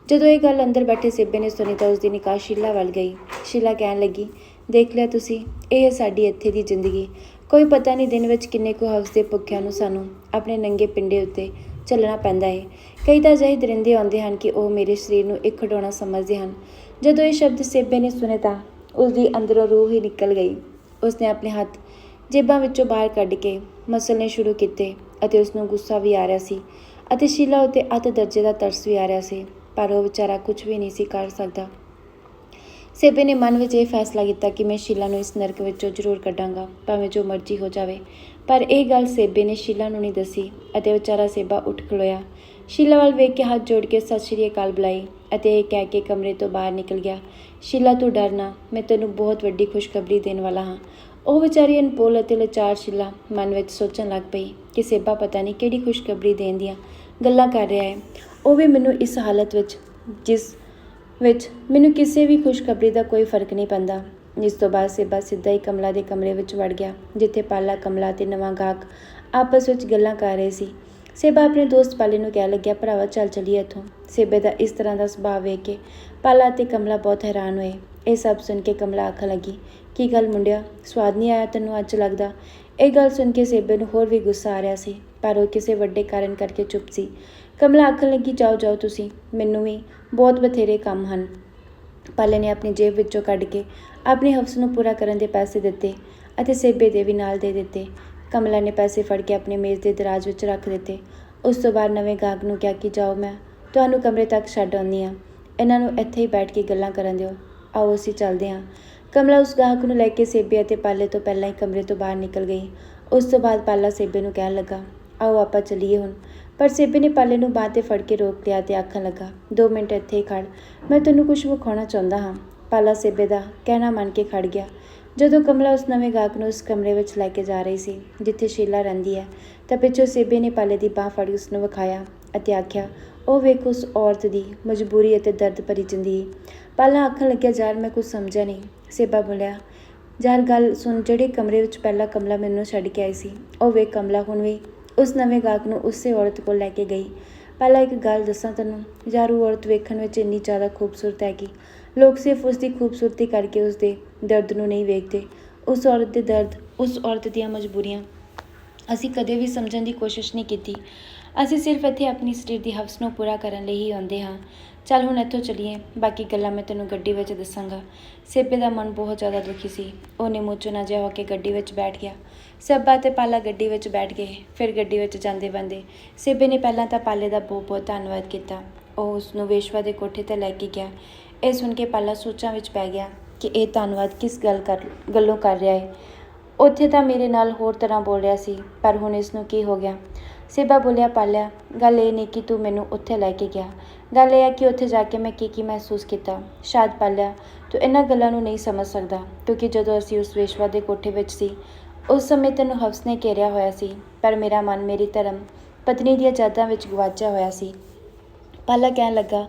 ਜਦੋਂ ਇਹ ਗੱਲ ਅੰਦਰ ਬੈਠੇ ਸੇਬੇ ਨੇ ਸੁਣੀ ਤਾਂ ਉਸ ਦੀ ਨਿਕਾਹ ਸ਼ੀਲਾ ਵੱਲ ਗਈ। ਸ਼ੀਲਾ ਕਹਿਣ ਲੱਗੀ, ਦੇਖ ਲਿਆ ਤੁਸੀਂ, ਇਹ ਹੈ ਸਾਡੀ ਇੱਥੇ ਦੀ ਜ਼ਿੰਦਗੀ। ਕੋਈ ਪਤਾ ਨਹੀਂ ਦਿਨ ਵਿੱਚ ਕਿੰਨੇ ਕੁ ਹਵਸ ਦੇ ਭੁੱਖਿਆਂ ਨੂੰ ਸਾਨੂੰ, ਆਪਣੇ ਨੰਗੇ ਪਿੰਡੇ ਉੱਤੇ ਚੱਲਣਾ ਪੈਂਦਾ ਹੈ ਕਈ ਤਾਂ ਅਜਿਹੇ ਦਰਿੰਦੇ ਆਉਂਦੇ ਹਨ ਕਿ ਉਹ ਮੇਰੇ ਸਰੀਰ ਨੂੰ ਇੱਕ ਖਿਡੌਣਾ ਸਮਝਦੇ ਹਨ। ਜਦੋਂ ਇਹ ਸ਼ਬਦ ਸੇਬੇ ਨੇ ਸੁਣੇ ਤਾਂ ਉਸ ਦੀ ਅੰਦਰੋਂ ਰੂਹ ਹੀ ਨਿਕਲ ਗਈ। ਉਸਨੇ ਆਪਣੇ ਹੱਥ ਜੇਬਾਂ ਵਿੱਚੋਂ ਬਾਹਰ ਕੱਢ ਕੇ ਮਸਲਣੇ ਸ਼ੁਰੂ ਕੀਤੇ ਅਤੇ ਉਸ ਨੂੰ ਗੁੱਸਾ ਵੀ ਆ ਰਿਹਾ ਸੀ ਅਤੇ ਸ਼ੀਲਾ ਉਤੇ ਅਤ ਦਰਜੇ ਦਾ ਤਰਸ ਵੀ ਆ ਰਿਹਾ ਸੀ, ਪਰ ਉਹ ਵਿਚਾਰਾ ਕੁਝ ਵੀ ਨਹੀਂ ਸੀ ਕਰ ਸਕਦਾ। ਸੇਬੇ ਨੇ ਮਨ ਵਿੱਚ ਇਹ ਫੈਸਲਾ ਕੀਤਾ ਕਿ ਮੈਂ ਸ਼ੀਲਾ ਨੂੰ ਇਸ ਨਰਕ ਵਿੱਚੋਂ ਜ਼ਰੂਰ ਕੱਢਾਂਗਾ, ਭਾਵੇਂ ਜੋ ਮਰਜ਼ੀ ਹੋ ਜਾਵੇ। ਪਰ ਇਹ ਗੱਲ ਸੇਬੇ ਨੇ ਸ਼ੀਲਾ ਨੂੰ ਨਹੀਂ ਦੱਸੀ ਅਤੇ ਵਿਚਾਰਾ ਸੇਬਾ ਉੱਠ ਖਲੋਇਆ। ਸ਼ੀਲਾ ਵੱਲ ਵੇਖ ਕੇ ਹੱਥ ਜੋੜ ਕੇ ਸਤਿ ਸ਼੍ਰੀ ਅਕਾਲ ਬੁਲਾਈ ਅਤੇ ਇਹ ਕਹਿ ਕੇ ਕਮਰੇ ਤੋਂ ਬਾਹਰ ਨਿਕਲ ਗਿਆ। ਸ਼ੀਲਾ, ਤੂੰ ਡਰਨਾ ਮੈਂ ਤੈਨੂੰ ਬਹੁਤ ਵੱਡੀ ਖੁਸ਼ਖਬਰੀ ਦੇਣ ਵਾਲਾ ਹਾਂ। ਉਹ ਵਿਚਾਰੀ ਅਨਪੋਲ ਅਤੇ ਲਾਚਾਰ ਸ਼ੀਲਾ ਮਨ ਵਿੱਚ ਸੋਚਣ ਲੱਗ ਪਈ ਕਿ ਸੇਬਾ ਪਤਾ ਨਹੀਂ ਕਿਹੜੀ ਖੁਸ਼ਖਬਰੀ ਦੇਣ ਦੀਆਂ ਗੱਲਾਂ ਕਰ ਰਿਹਾ ਹੈ। ਉਹ ਵੀ ਮੈਨੂੰ ਇਸ ਹਾਲਤ ਵਿੱਚ, ਜਿਸ ਵਿੱਚ ਮੈਨੂੰ ਕਿਸੇ ਵੀ ਖੁਸ਼ਖਬਰੀ ਦਾ ਕੋਈ ਫ਼ਰਕ ਨਹੀਂ ਪੈਂਦਾ। ਜਿਸ ਤੋਂ ਬਾਅਦ ਸੇਬਾ ਸਿੱਧਾ ਹੀ ਕਮਲਾ ਦੇ ਕਮਰੇ ਵਿੱਚ ਵੜ ਗਿਆ, ਜਿੱਥੇ ਪਾਲਾ ਕਮਲਾ ਤੇ ਨਵਾਂ ਗਾਹਕ ਆਪਸ ਵਿੱਚ ਗੱਲਾਂ ਕਰ ਰਹੇ ਸੀ। ਸੇਬਾ ਆਪਣੇ ਦੋਸਤ ਪਾਲੇ ਨੂੰ ਕਹਿ ਲੱਗਿਆ, ਭਰਾਵਾ, ਚੱਲ ਚਲੀਏ ਇੱਥੋਂ। ਸੇਬੇ ਦਾ ਇਸ ਤਰ੍ਹਾਂ ਦਾ ਸੁਭਾਅ ਵੇਖ ਕੇ ਪਾਲਾ ਤੇ ਕਮਲਾ ਬਹੁਤ ਹੈਰਾਨ ਹੋਏ। ਇਹ ਸਭ ਸੁਣ ਕੇ ਕਮਲਾ ਆਖਣ ਲੱਗੀ, ਕੀ ਗੱਲ ਮੁੰਡਿਆ, ਸਵਾਦ ਨਹੀਂ ਆਇਆ ਤੈਨੂੰ ਅੱਜ ਲੱਗਦਾ? ਇਹ ਗੱਲ ਸੁਣ ਕੇ ਸੇਬੇ ਨੂੰ ਹੋਰ ਵੀ ਗੁੱਸਾ ਆ ਰਿਹਾ ਸੀ, ਪਰ ਉਹ ਕਿਸੇ ਵੱਡੇ ਕਾਰਨ ਕਰਕੇ ਚੁੱਪ ਸੀ। ਕਮਲਾ ਆਖਣ ਲੱਗੀ, ਜਾਓ ਜਾਓ ਤੁਸੀਂ, ਮੈਨੂੰ ਵੀ ਬਹੁਤ ਬਥੇਰੇ ਕੰਮ ਹਨ। ਪਾਲੇ ਨੇ ਆਪਣੀ ਜੇਬ ਵਿੱਚੋਂ ਕੱਢ ਕੇ ਆਪਣੇ ਹਵਸ ਨੂੰ ਪੂਰਾ ਕਰਨ ਦੇ ਪੈਸੇ ਦਿੱਤੇ ਅਤੇ ਸੇਬੇ ਦੇ ਵੀ ਨਾਲ ਦੇ ਦਿੱਤੇ। ਕਮਲਾ ਨੇ ਪੈਸੇ ਫੜ ਕੇ ਆਪਣੇ ਮੇਜ਼ ਦੇ ਦਰਾਜ਼ ਵਿੱਚ ਰੱਖ ਦਿੱਤੇ। ਉਸ ਤੋਂ ਬਾਅਦ ਨਵੇਂ ਗਾਹਕ ਨੂੰ ਕਿਹਾ ਕਿ, ਜਾਓ, ਮੈਂ ਤੁਹਾਨੂੰ ਕਮਰੇ ਤੱਕ ਛੱਡ ਆਉਂਦੀ ਹਾਂ। ਇਹਨਾਂ ਨੂੰ ਇੱਥੇ ਹੀ ਬੈਠ ਕੇ ਗੱਲਾਂ ਕਰਨ ਦਿਓ। ਆਓ, ਅਸੀਂ ਚੱਲਦੇ ਹਾਂ। ਕਮਲਾ ਉਸ ਗਾਹਕ ਨੂੰ ਲੈ ਕੇ ਸੇਬੇ ਅਤੇ ਪਾਲੇ ਤੋਂ ਪਹਿਲਾਂ ਹੀ ਕਮਰੇ ਤੋਂ ਬਾਹਰ ਨਿਕਲ ਗਈ। ਉਸ ਤੋਂ ਬਾਅਦ ਪਾਲਾ ਸੇਬੇ ਨੂੰ ਕਹਿਣ ਲੱਗਾ, ਆਓ, ਆਪਾਂ ਚੱਲੀਏ ਹੁਣ। ਪਰ ਸੇਬੇ ਨੇ ਪਾਲੇ ਨੂੰ ਬਾਹ ਤੇ ਫੜ ਕੇ ਰੋਕ ਲਿਆ ਤੇ ਆਖਣ ਲੱਗਾ 2 ਮਿੰਟ ਇੱਥੇ ਹੀ ਖੜ ਮੈਂ ਤੈਨੂੰ ਕੁਝ ਵਿਖਾਉਣਾ ਚਾਹੁੰਦਾ ਹਾਂ। ਪਾਲਾ ਸੇਬੇ ਦਾ ਕਹਿਣਾ ਮੰਨ ਕੇ ਖੜ ਗਿਆ। ਜਦੋਂ ਕਮਲਾ ਉਸ ਨਵੇਂ ਗਾਹਕ ਨੂੰ ਉਸ ਕਮਰੇ ਵਿੱਚ ਲੈ ਕੇ ਜਾ ਰਹੀ ਸੀ, ਜਿੱਥੇ ਸ਼ੀਲਾ ਰਹਿੰਦੀ ਹੈ, ਤਾਂ ਪਿੱਛੋਂ ਸੇਬੇ ਨੇ ਪਾਲੇ ਦੀ ਬਾਹ ਫੜੀ ਉਸ ਨੂੰ ਵਿਖਾਇਆ ਅਤੇ ਆਖਿਆ, ਉਹ ਵੇਖ ਉਸ ਔਰਤ ਦੀ ਮਜਬੂਰੀ ਅਤੇ ਦਰਦ ਭਰੀ ਜ਼ਿੰਦਗੀ। ਪਾਲਾ ਆਖਣ ਲੱਗਿਆ, ਯਾਰ, ਮੈਂ ਕੁਝ ਸਮਝਿਆ ਨਹੀਂ। ਸੇਬਾ ਬੋਲਿਆ, ਯਾਰ, ਗੱਲ ਸੁਣ, ਜਿਹੜੇ ਕਮਰੇ ਵਿੱਚ ਪਹਿਲਾਂ ਕਮਲਾ ਮੈਨੂੰ ਛੱਡ ਕੇ ਆਈ ਸੀ, ਉਹ ਵੇਖ ਕਮਲਾ ਹੁਣ ਵੀ ਉਸ ਨਵੇਂ ਗਾਹਕ ਨੂੰ ਉਸੇ ਔਰਤ ਕੋਲ ਲੈ ਕੇ ਗਈ। ਪਹਿਲਾਂ ਇੱਕ ਗੱਲ ਦੱਸਾਂ ਤੈਨੂੰ, ਯਾਰ, ਉਹ ਔਰਤ ਵੇਖਣ ਵਿੱਚ ਇੰਨੀ ਜ਼ਿਆਦਾ ਖੂਬਸੂਰਤ ਹੈ ਕਿ ਲੋਕ ਸਿਰਫ ਉਸ ਦੀ ਖੂਬਸੂਰਤੀ ਕਰਕੇ ਉਸ ਦੇ ਦਰਦ ਨੂੰ ਨਹੀਂ ਵੇਖਦੇ। ਉਸ ਔਰਤ ਦੇ ਦਰਦ, ਉਸ ਔਰਤ ਦੀਆਂ ਮਜਬੂਰੀਆਂ। ਅਸੀਂ ਕਦੇ ਵੀ ਸਮਝਣ ਦੀ ਕੋਸ਼ਿਸ਼ ਨਹੀਂ ਕੀਤੀ। ਅਸੀਂ ਸਿਰਫ ਇੱਥੇ ਆਪਣੀ ਸਰੀਰ ਦੀ ਹਵਸ ਨੂੰ ਪੂਰਾ ਕਰਨ ਲਈ ਹੀ ਆਉਂਦੇ ਹਾਂ। ਚੱਲ ਹੁਣ ਇੱਥੋਂ ਚੱਲੀਏ, ਬਾਕੀ ਗੱਲਾਂ ਮੈਂ ਤੈਨੂੰ ਗੱਡੀ ਵਿੱਚ ਦੱਸਾਂਗਾ। ਸੇਬੇ ਦਾ ਮਨ ਬਹੁਤ ਜ਼ਿਆਦਾ ਦੁਖੀ ਸੀ। ਉਹ ਨਿੰਮੋ ਚੁਣਾ ਜਿਹਾ ਹੋ ਕੇ ਗੱਡੀ ਵਿੱਚ ਬੈਠ ਗਿਆ। ਸੇਬਾ ਤੇ ਪਾਲਾ ਗੱਡੀ ਵਿੱਚ ਬੈਠ ਗਏ, ਫਿਰ ਗੱਡੀ ਵਿੱਚ ਜਾਂਦੇ ਬੰਦੇ। ਸੇਬੇ ਨੇ ਪਹਿਲਾਂ ਤਾਂ ਪਾਲੇ ਦਾ ਬਹੁਤ ਬਹੁਤ ਧੰਨਵਾਦ ਕੀਤਾ। ਉਹ ਉਸ ਨੂੰ ਵੇਸ਼ਵਾ ਦੇ ਕੋਠੇ ਤੇ ਲੈ ਕੇ ਗਿਆ। ਇਹ ਸੁਣ ਕੇ ਪਾਲਾ ਸੋਚਾਂ ਵਿੱਚ ਪੈ ਗਿਆ ਕਿ ਇਹ ਧੰਨਵਾਦ ਕਿਸ ਗੱਲ ਕਰ, ਗੱਲੋਂ ਕਰ ਰਿਹਾ ਹੈ ਉੱਥੇ ਤਾਂ ਮੇਰੇ ਨਾਲ ਹੋਰ ਤਰ੍ਹਾਂ ਬੋਲ ਰਿਹਾ ਸੀ, ਪਰ ਹੁਣ ਇਸ ਨੂੰ ਕੀ ਹੋ ਗਿਆ? ਸੇਬਾ ਬੋਲਿਆ, ਪਾਲਿਆ, ਗੱਲ ਇਹ ਨਹੀਂ ਕਿ ਤੂੰ ਮੈਨੂੰ ਉੱਥੇ ਲੈ ਕੇ ਗਿਆ। ਗੱਲ ਇਹ ਹੈ ਕਿ ਉੱਥੇ ਜਾ ਕੇ ਮੈਂ ਕੀ ਕੀ ਮਹਿਸੂਸ ਕੀਤਾ। ਸ਼ਾਇਦ, ਪਾਲਿਆ, ਤੂੰ ਇਹਨਾਂ ਗੱਲਾਂ ਨੂੰ ਨਹੀਂ ਸਮਝ ਸਕਦਾ, ਕਿਉਂਕਿ ਜਦੋਂ ਅਸੀਂ ਉਸ ਵੇਸ਼ਵਾ ਦੇ ਕੋਠੇ ਵਿੱਚ ਸੀ, ਉਸ ਸਮੇਂ ਤੈਨੂੰ ਹਵਸ ਨੇ ਘੇਰਿਆ ਹੋਇਆ ਸੀ, ਪਰ ਮੇਰਾ ਮਨ ਮੇਰੀ ਧਰਮ, ਪਤਨੀ ਦੀਆਂ ਯਾਦਾਂ ਵਿੱਚ ਗਵਾਚਿਆ ਹੋਇਆ ਸੀ। ਪਾਲਾ ਕਹਿਣ ਲੱਗਾ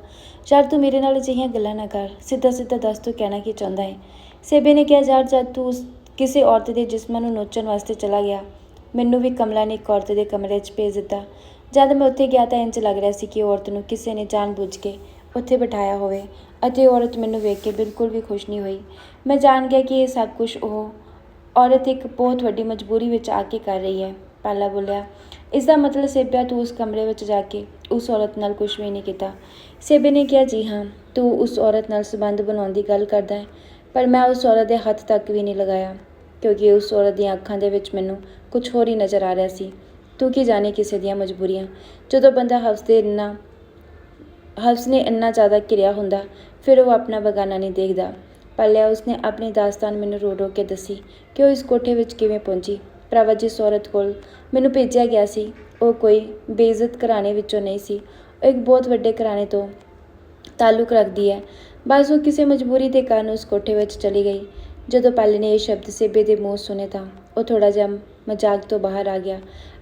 ਯਾਰ ਤੂੰ ਮੇਰੇ ਨਾਲ ਅਜਿਹੀਆਂ ਗੱਲਾਂ ਨਾ ਕਰ। ਸਿੱਧਾ ਸਿੱਧਾ ਦੱਸ ਤੂੰ ਕਹਿਣਾ ਕੀ ਚਾਹੁੰਦਾ ਹੈ? ਸੇਬੇ ਨੇ ਕਿਹਾ ਯਾਰ ਜਦ ਤੂੰ ਉਸ ਕਿਸੇ ਔਰਤ ਦੇ ਜਿਸਮ ਨੂੰ ਨੋਚਣ ਵਾਸਤੇ ਚਲਾ ਗਿਆ। ਮੈਨੂੰ ਵੀ ਕਮਲਾ ਨੇ ਇੱਕ ਔਰਤ ਦੇ ਕਮਰੇ 'ਚ ਭੇਜ ਦਿੱਤਾ। ਜਦ ਮੈਂ ਉੱਥੇ ਗਿਆ ਤਾਂ ਇੰਜ ਲੱਗ ਰਿਹਾ ਸੀ ਕਿ ਔਰਤ ਨੂੰ ਕਿਸੇ ਨੇ ਜਾਣਬੁੱਝ ਕੇ ਉੱਥੇ ਬਿਠਾਇਆ ਹੋਵੇ ਅਤੇ ਔਰਤ ਮੈਨੂੰ ਵੇਖ ਕੇ ਬਿਲਕੁਲ ਵੀ ਖੁਸ਼ ਨਹੀਂ ਹੋਈ। ਮੈਂ ਜਾਣ ਗਿਆ ਕਿ ਇਹ ਸਭ ਕੁਝ ਉਹ ਔਰਤ ਇੱਕ ਬਹੁਤ ਵੱਡੀ ਮਜਬੂਰੀ ਵਿੱਚ ਆ ਕੇ ਕਰ ਰਹੀ ਹੈ। ਪਾਲਾ ਬੋਲਿਆ ਇਸ ਦਾ ਮਤਲਬ ਸੇਬਿਆ ਤੂੰ ਉਸ ਕਮਰੇ ਵਿੱਚ ਜਾ ਕੇ ਉਸ ਔਰਤ ਨਾਲ ਕੁਝ ਵੀ ਨਹੀਂ ਕੀਤਾ। ਸੇਬੇ ਨੇ ਕਿਹਾ, ਜੀ ਹਾਂ, ਤੂੰ ਉਸ ਔਰਤ ਨਾਲ ਸੰਬੰਧ ਬਣਾਉਣ ਦੀ ਗੱਲ ਕਰਦਾ ਹੈ, ਪਰ ਮੈਂ ਉਸ ਔਰਤ ਦੇ ਹੱਥ ਤੱਕ ਵੀ ਨਹੀਂ ਲਗਾਇਆ, ਕਿਉਂਕਿ ਉਸ ਔਰਤ ਦੀਆਂ ਅੱਖਾਂ ਦੇ ਵਿੱਚ ਮੈਨੂੰ ਕੁਝ ਹੋਰ ਹੀ ਨਜ਼ਰ ਆ ਰਿਹਾ ਸੀ। ਤੂੰ ਕੀ ਜਾਣੇ ਕਿਸੇ ਦੀਆਂ ਮਜਬੂਰੀਆਂ? ਜਦੋਂ ਬੰਦਾ ਹਵਸ ਦੇ ਇੰਨਾ ਹਵਸ ਨੇ ਇੰਨਾ ਜ਼ਿਆਦਾ ਘਿਰਿਆ ਹੁੰਦਾ, ਫਿਰ ਉਹ ਆਪਣਾ ਬਗਾਨਾ ਨਹੀਂ ਦੇਖਦਾ। ਪੱਲਿਆ ਉਸਨੇ ਆਪਣੀ ਦਾਸਤਾਨ ਮੈਨੂੰ ਰੋ ਰੋ ਕੇ ਦੱਸੀ ਕਿ ਉਹ ਇਸ ਕੋਠੇ ਵਿੱਚ ਕਿਵੇਂ ਪਹੁੰਚੀ। ਭਰਾਵਾ ਜਿਸ ਔਰਤ ਕੋਲ ਮੈਨੂੰ ਭੇਜਿਆ ਗਿਆ ਸੀ। ਉਹ ਕੋਈ ਬੇਇੱਜ਼ਤ ਘਰਾਣੇ ਵਿੱਚੋਂ ਨਹੀਂ ਸੀ। ਉਹ ਇੱਕ ਬਹੁਤ ਵੱਡੇ ਘਰਾਣੇ ਤੋਂ ਤਾਲੁਕ ਰੱਖਦੀ ਹੈ। ਬਸ ਉਹ ਕਿਸੇ ਮਜਬੂਰੀ ਦੇ ਕਾਰਨ ਉਸ ਕੋਠੇ ਵਿੱਚ ਚਲੀ ਗਈ। ਜਦੋਂ ਪਾਲੀ ਨੇ ਇਹ ਸ਼ਬਦ ਸੇਬੇ ਦੇ ਮੂੰਹ ਸੁਨੇ ਤਾਂ ਉਹ ਥੋੜਾ ਜਿਹਾ ਮਜ਼ਾਕ ਤੋਂ ਬਾਹਰ ਆ ਗਿਆ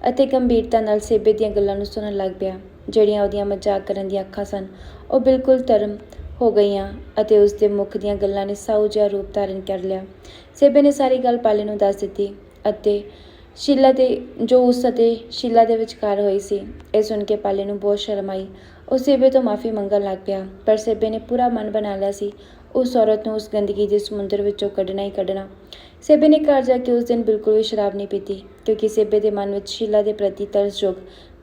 ਅਤੇ ਗੰਭੀਰਤਾ ਨਾਲ ਸੇਬੇ ਦੀਆਂ ਗੱਲਾਂ ਨੂੰ ਸੁਣਨ ਲੱਗ ਪਿਆ। ਜਿਹੜੀਆਂ ਉਹਦੀਆਂ ਮਜ਼ਾਕ ਕਰਨ ਦੀਆਂ ਅੱਖਾਂ ਸਨ, ਉਹ ਬਿਲਕੁਲ ਧਰਮ ਹੋ ਗਈਆਂ ਅਤੇ ਉਸ ਦੇ ਮੁਖ ਦੀਆਂ ਗੱਲਾਂ ਨੇ ਸਾਊ ਜਿਹਾ ਰੂਪ ਧਾਰਨ ਕਰ ਲਿਆ। ਸੇਬੇ ਨੇ ਸਾਰੀ ਗੱਲ ਪਾਲੇ ਨੂੰ ਦੱਸ ਦਿੱਤੀ। ਅਤੇ ਸ਼ੀਲਾ ਦੇ, ਜੋ ਉਸ ਅਤੇ ਸ਼ੀਲਾ ਦੇ ਵਿਚਕਾਰ ਹੋਈ ਸੀ, ਇਹ ਸੁਣ ਕੇ ਪਾਲੇ ਨੂੰ ਬਹੁਤ ਸ਼ਰਮ ਆਈ। ਉਹ ਸੇਬੇ ਤੋਂ ਮਾਫੀ ਮੰਗਣ ਲੱਗ ਪਿਆ, ਪਰ ਸੇਬੇ ਨੇ ਪੂਰਾ ਮਨ ਬਣਾ ਲਿਆ ਸੀ, ਉਸ ਔਰਤ ਨੂੰ ਉਸ ਗੰਦਗੀ ਦੇ ਸਮੁੰਦਰ ਵਿੱਚੋਂ ਕੱਢਣਾ ਹੀ ਕੱਢਣਾ। ਸੇਬੇ ਨੇ ਘਰ ਜਾ ਕੇ ਉਸ ਦਿਨ ਬਿਲਕੁਲ ਵੀ ਸ਼ਰਾਬ ਨਹੀਂ ਪੀਤੀ, ਕਿਉਂਕਿ ਸੇਬੇ ਦੇ ਮਨ ਵਿੱਚ ਸ਼ੀਲਾ ਦੇ ਪ੍ਰਤੀ ਤਰਸਯੋਗ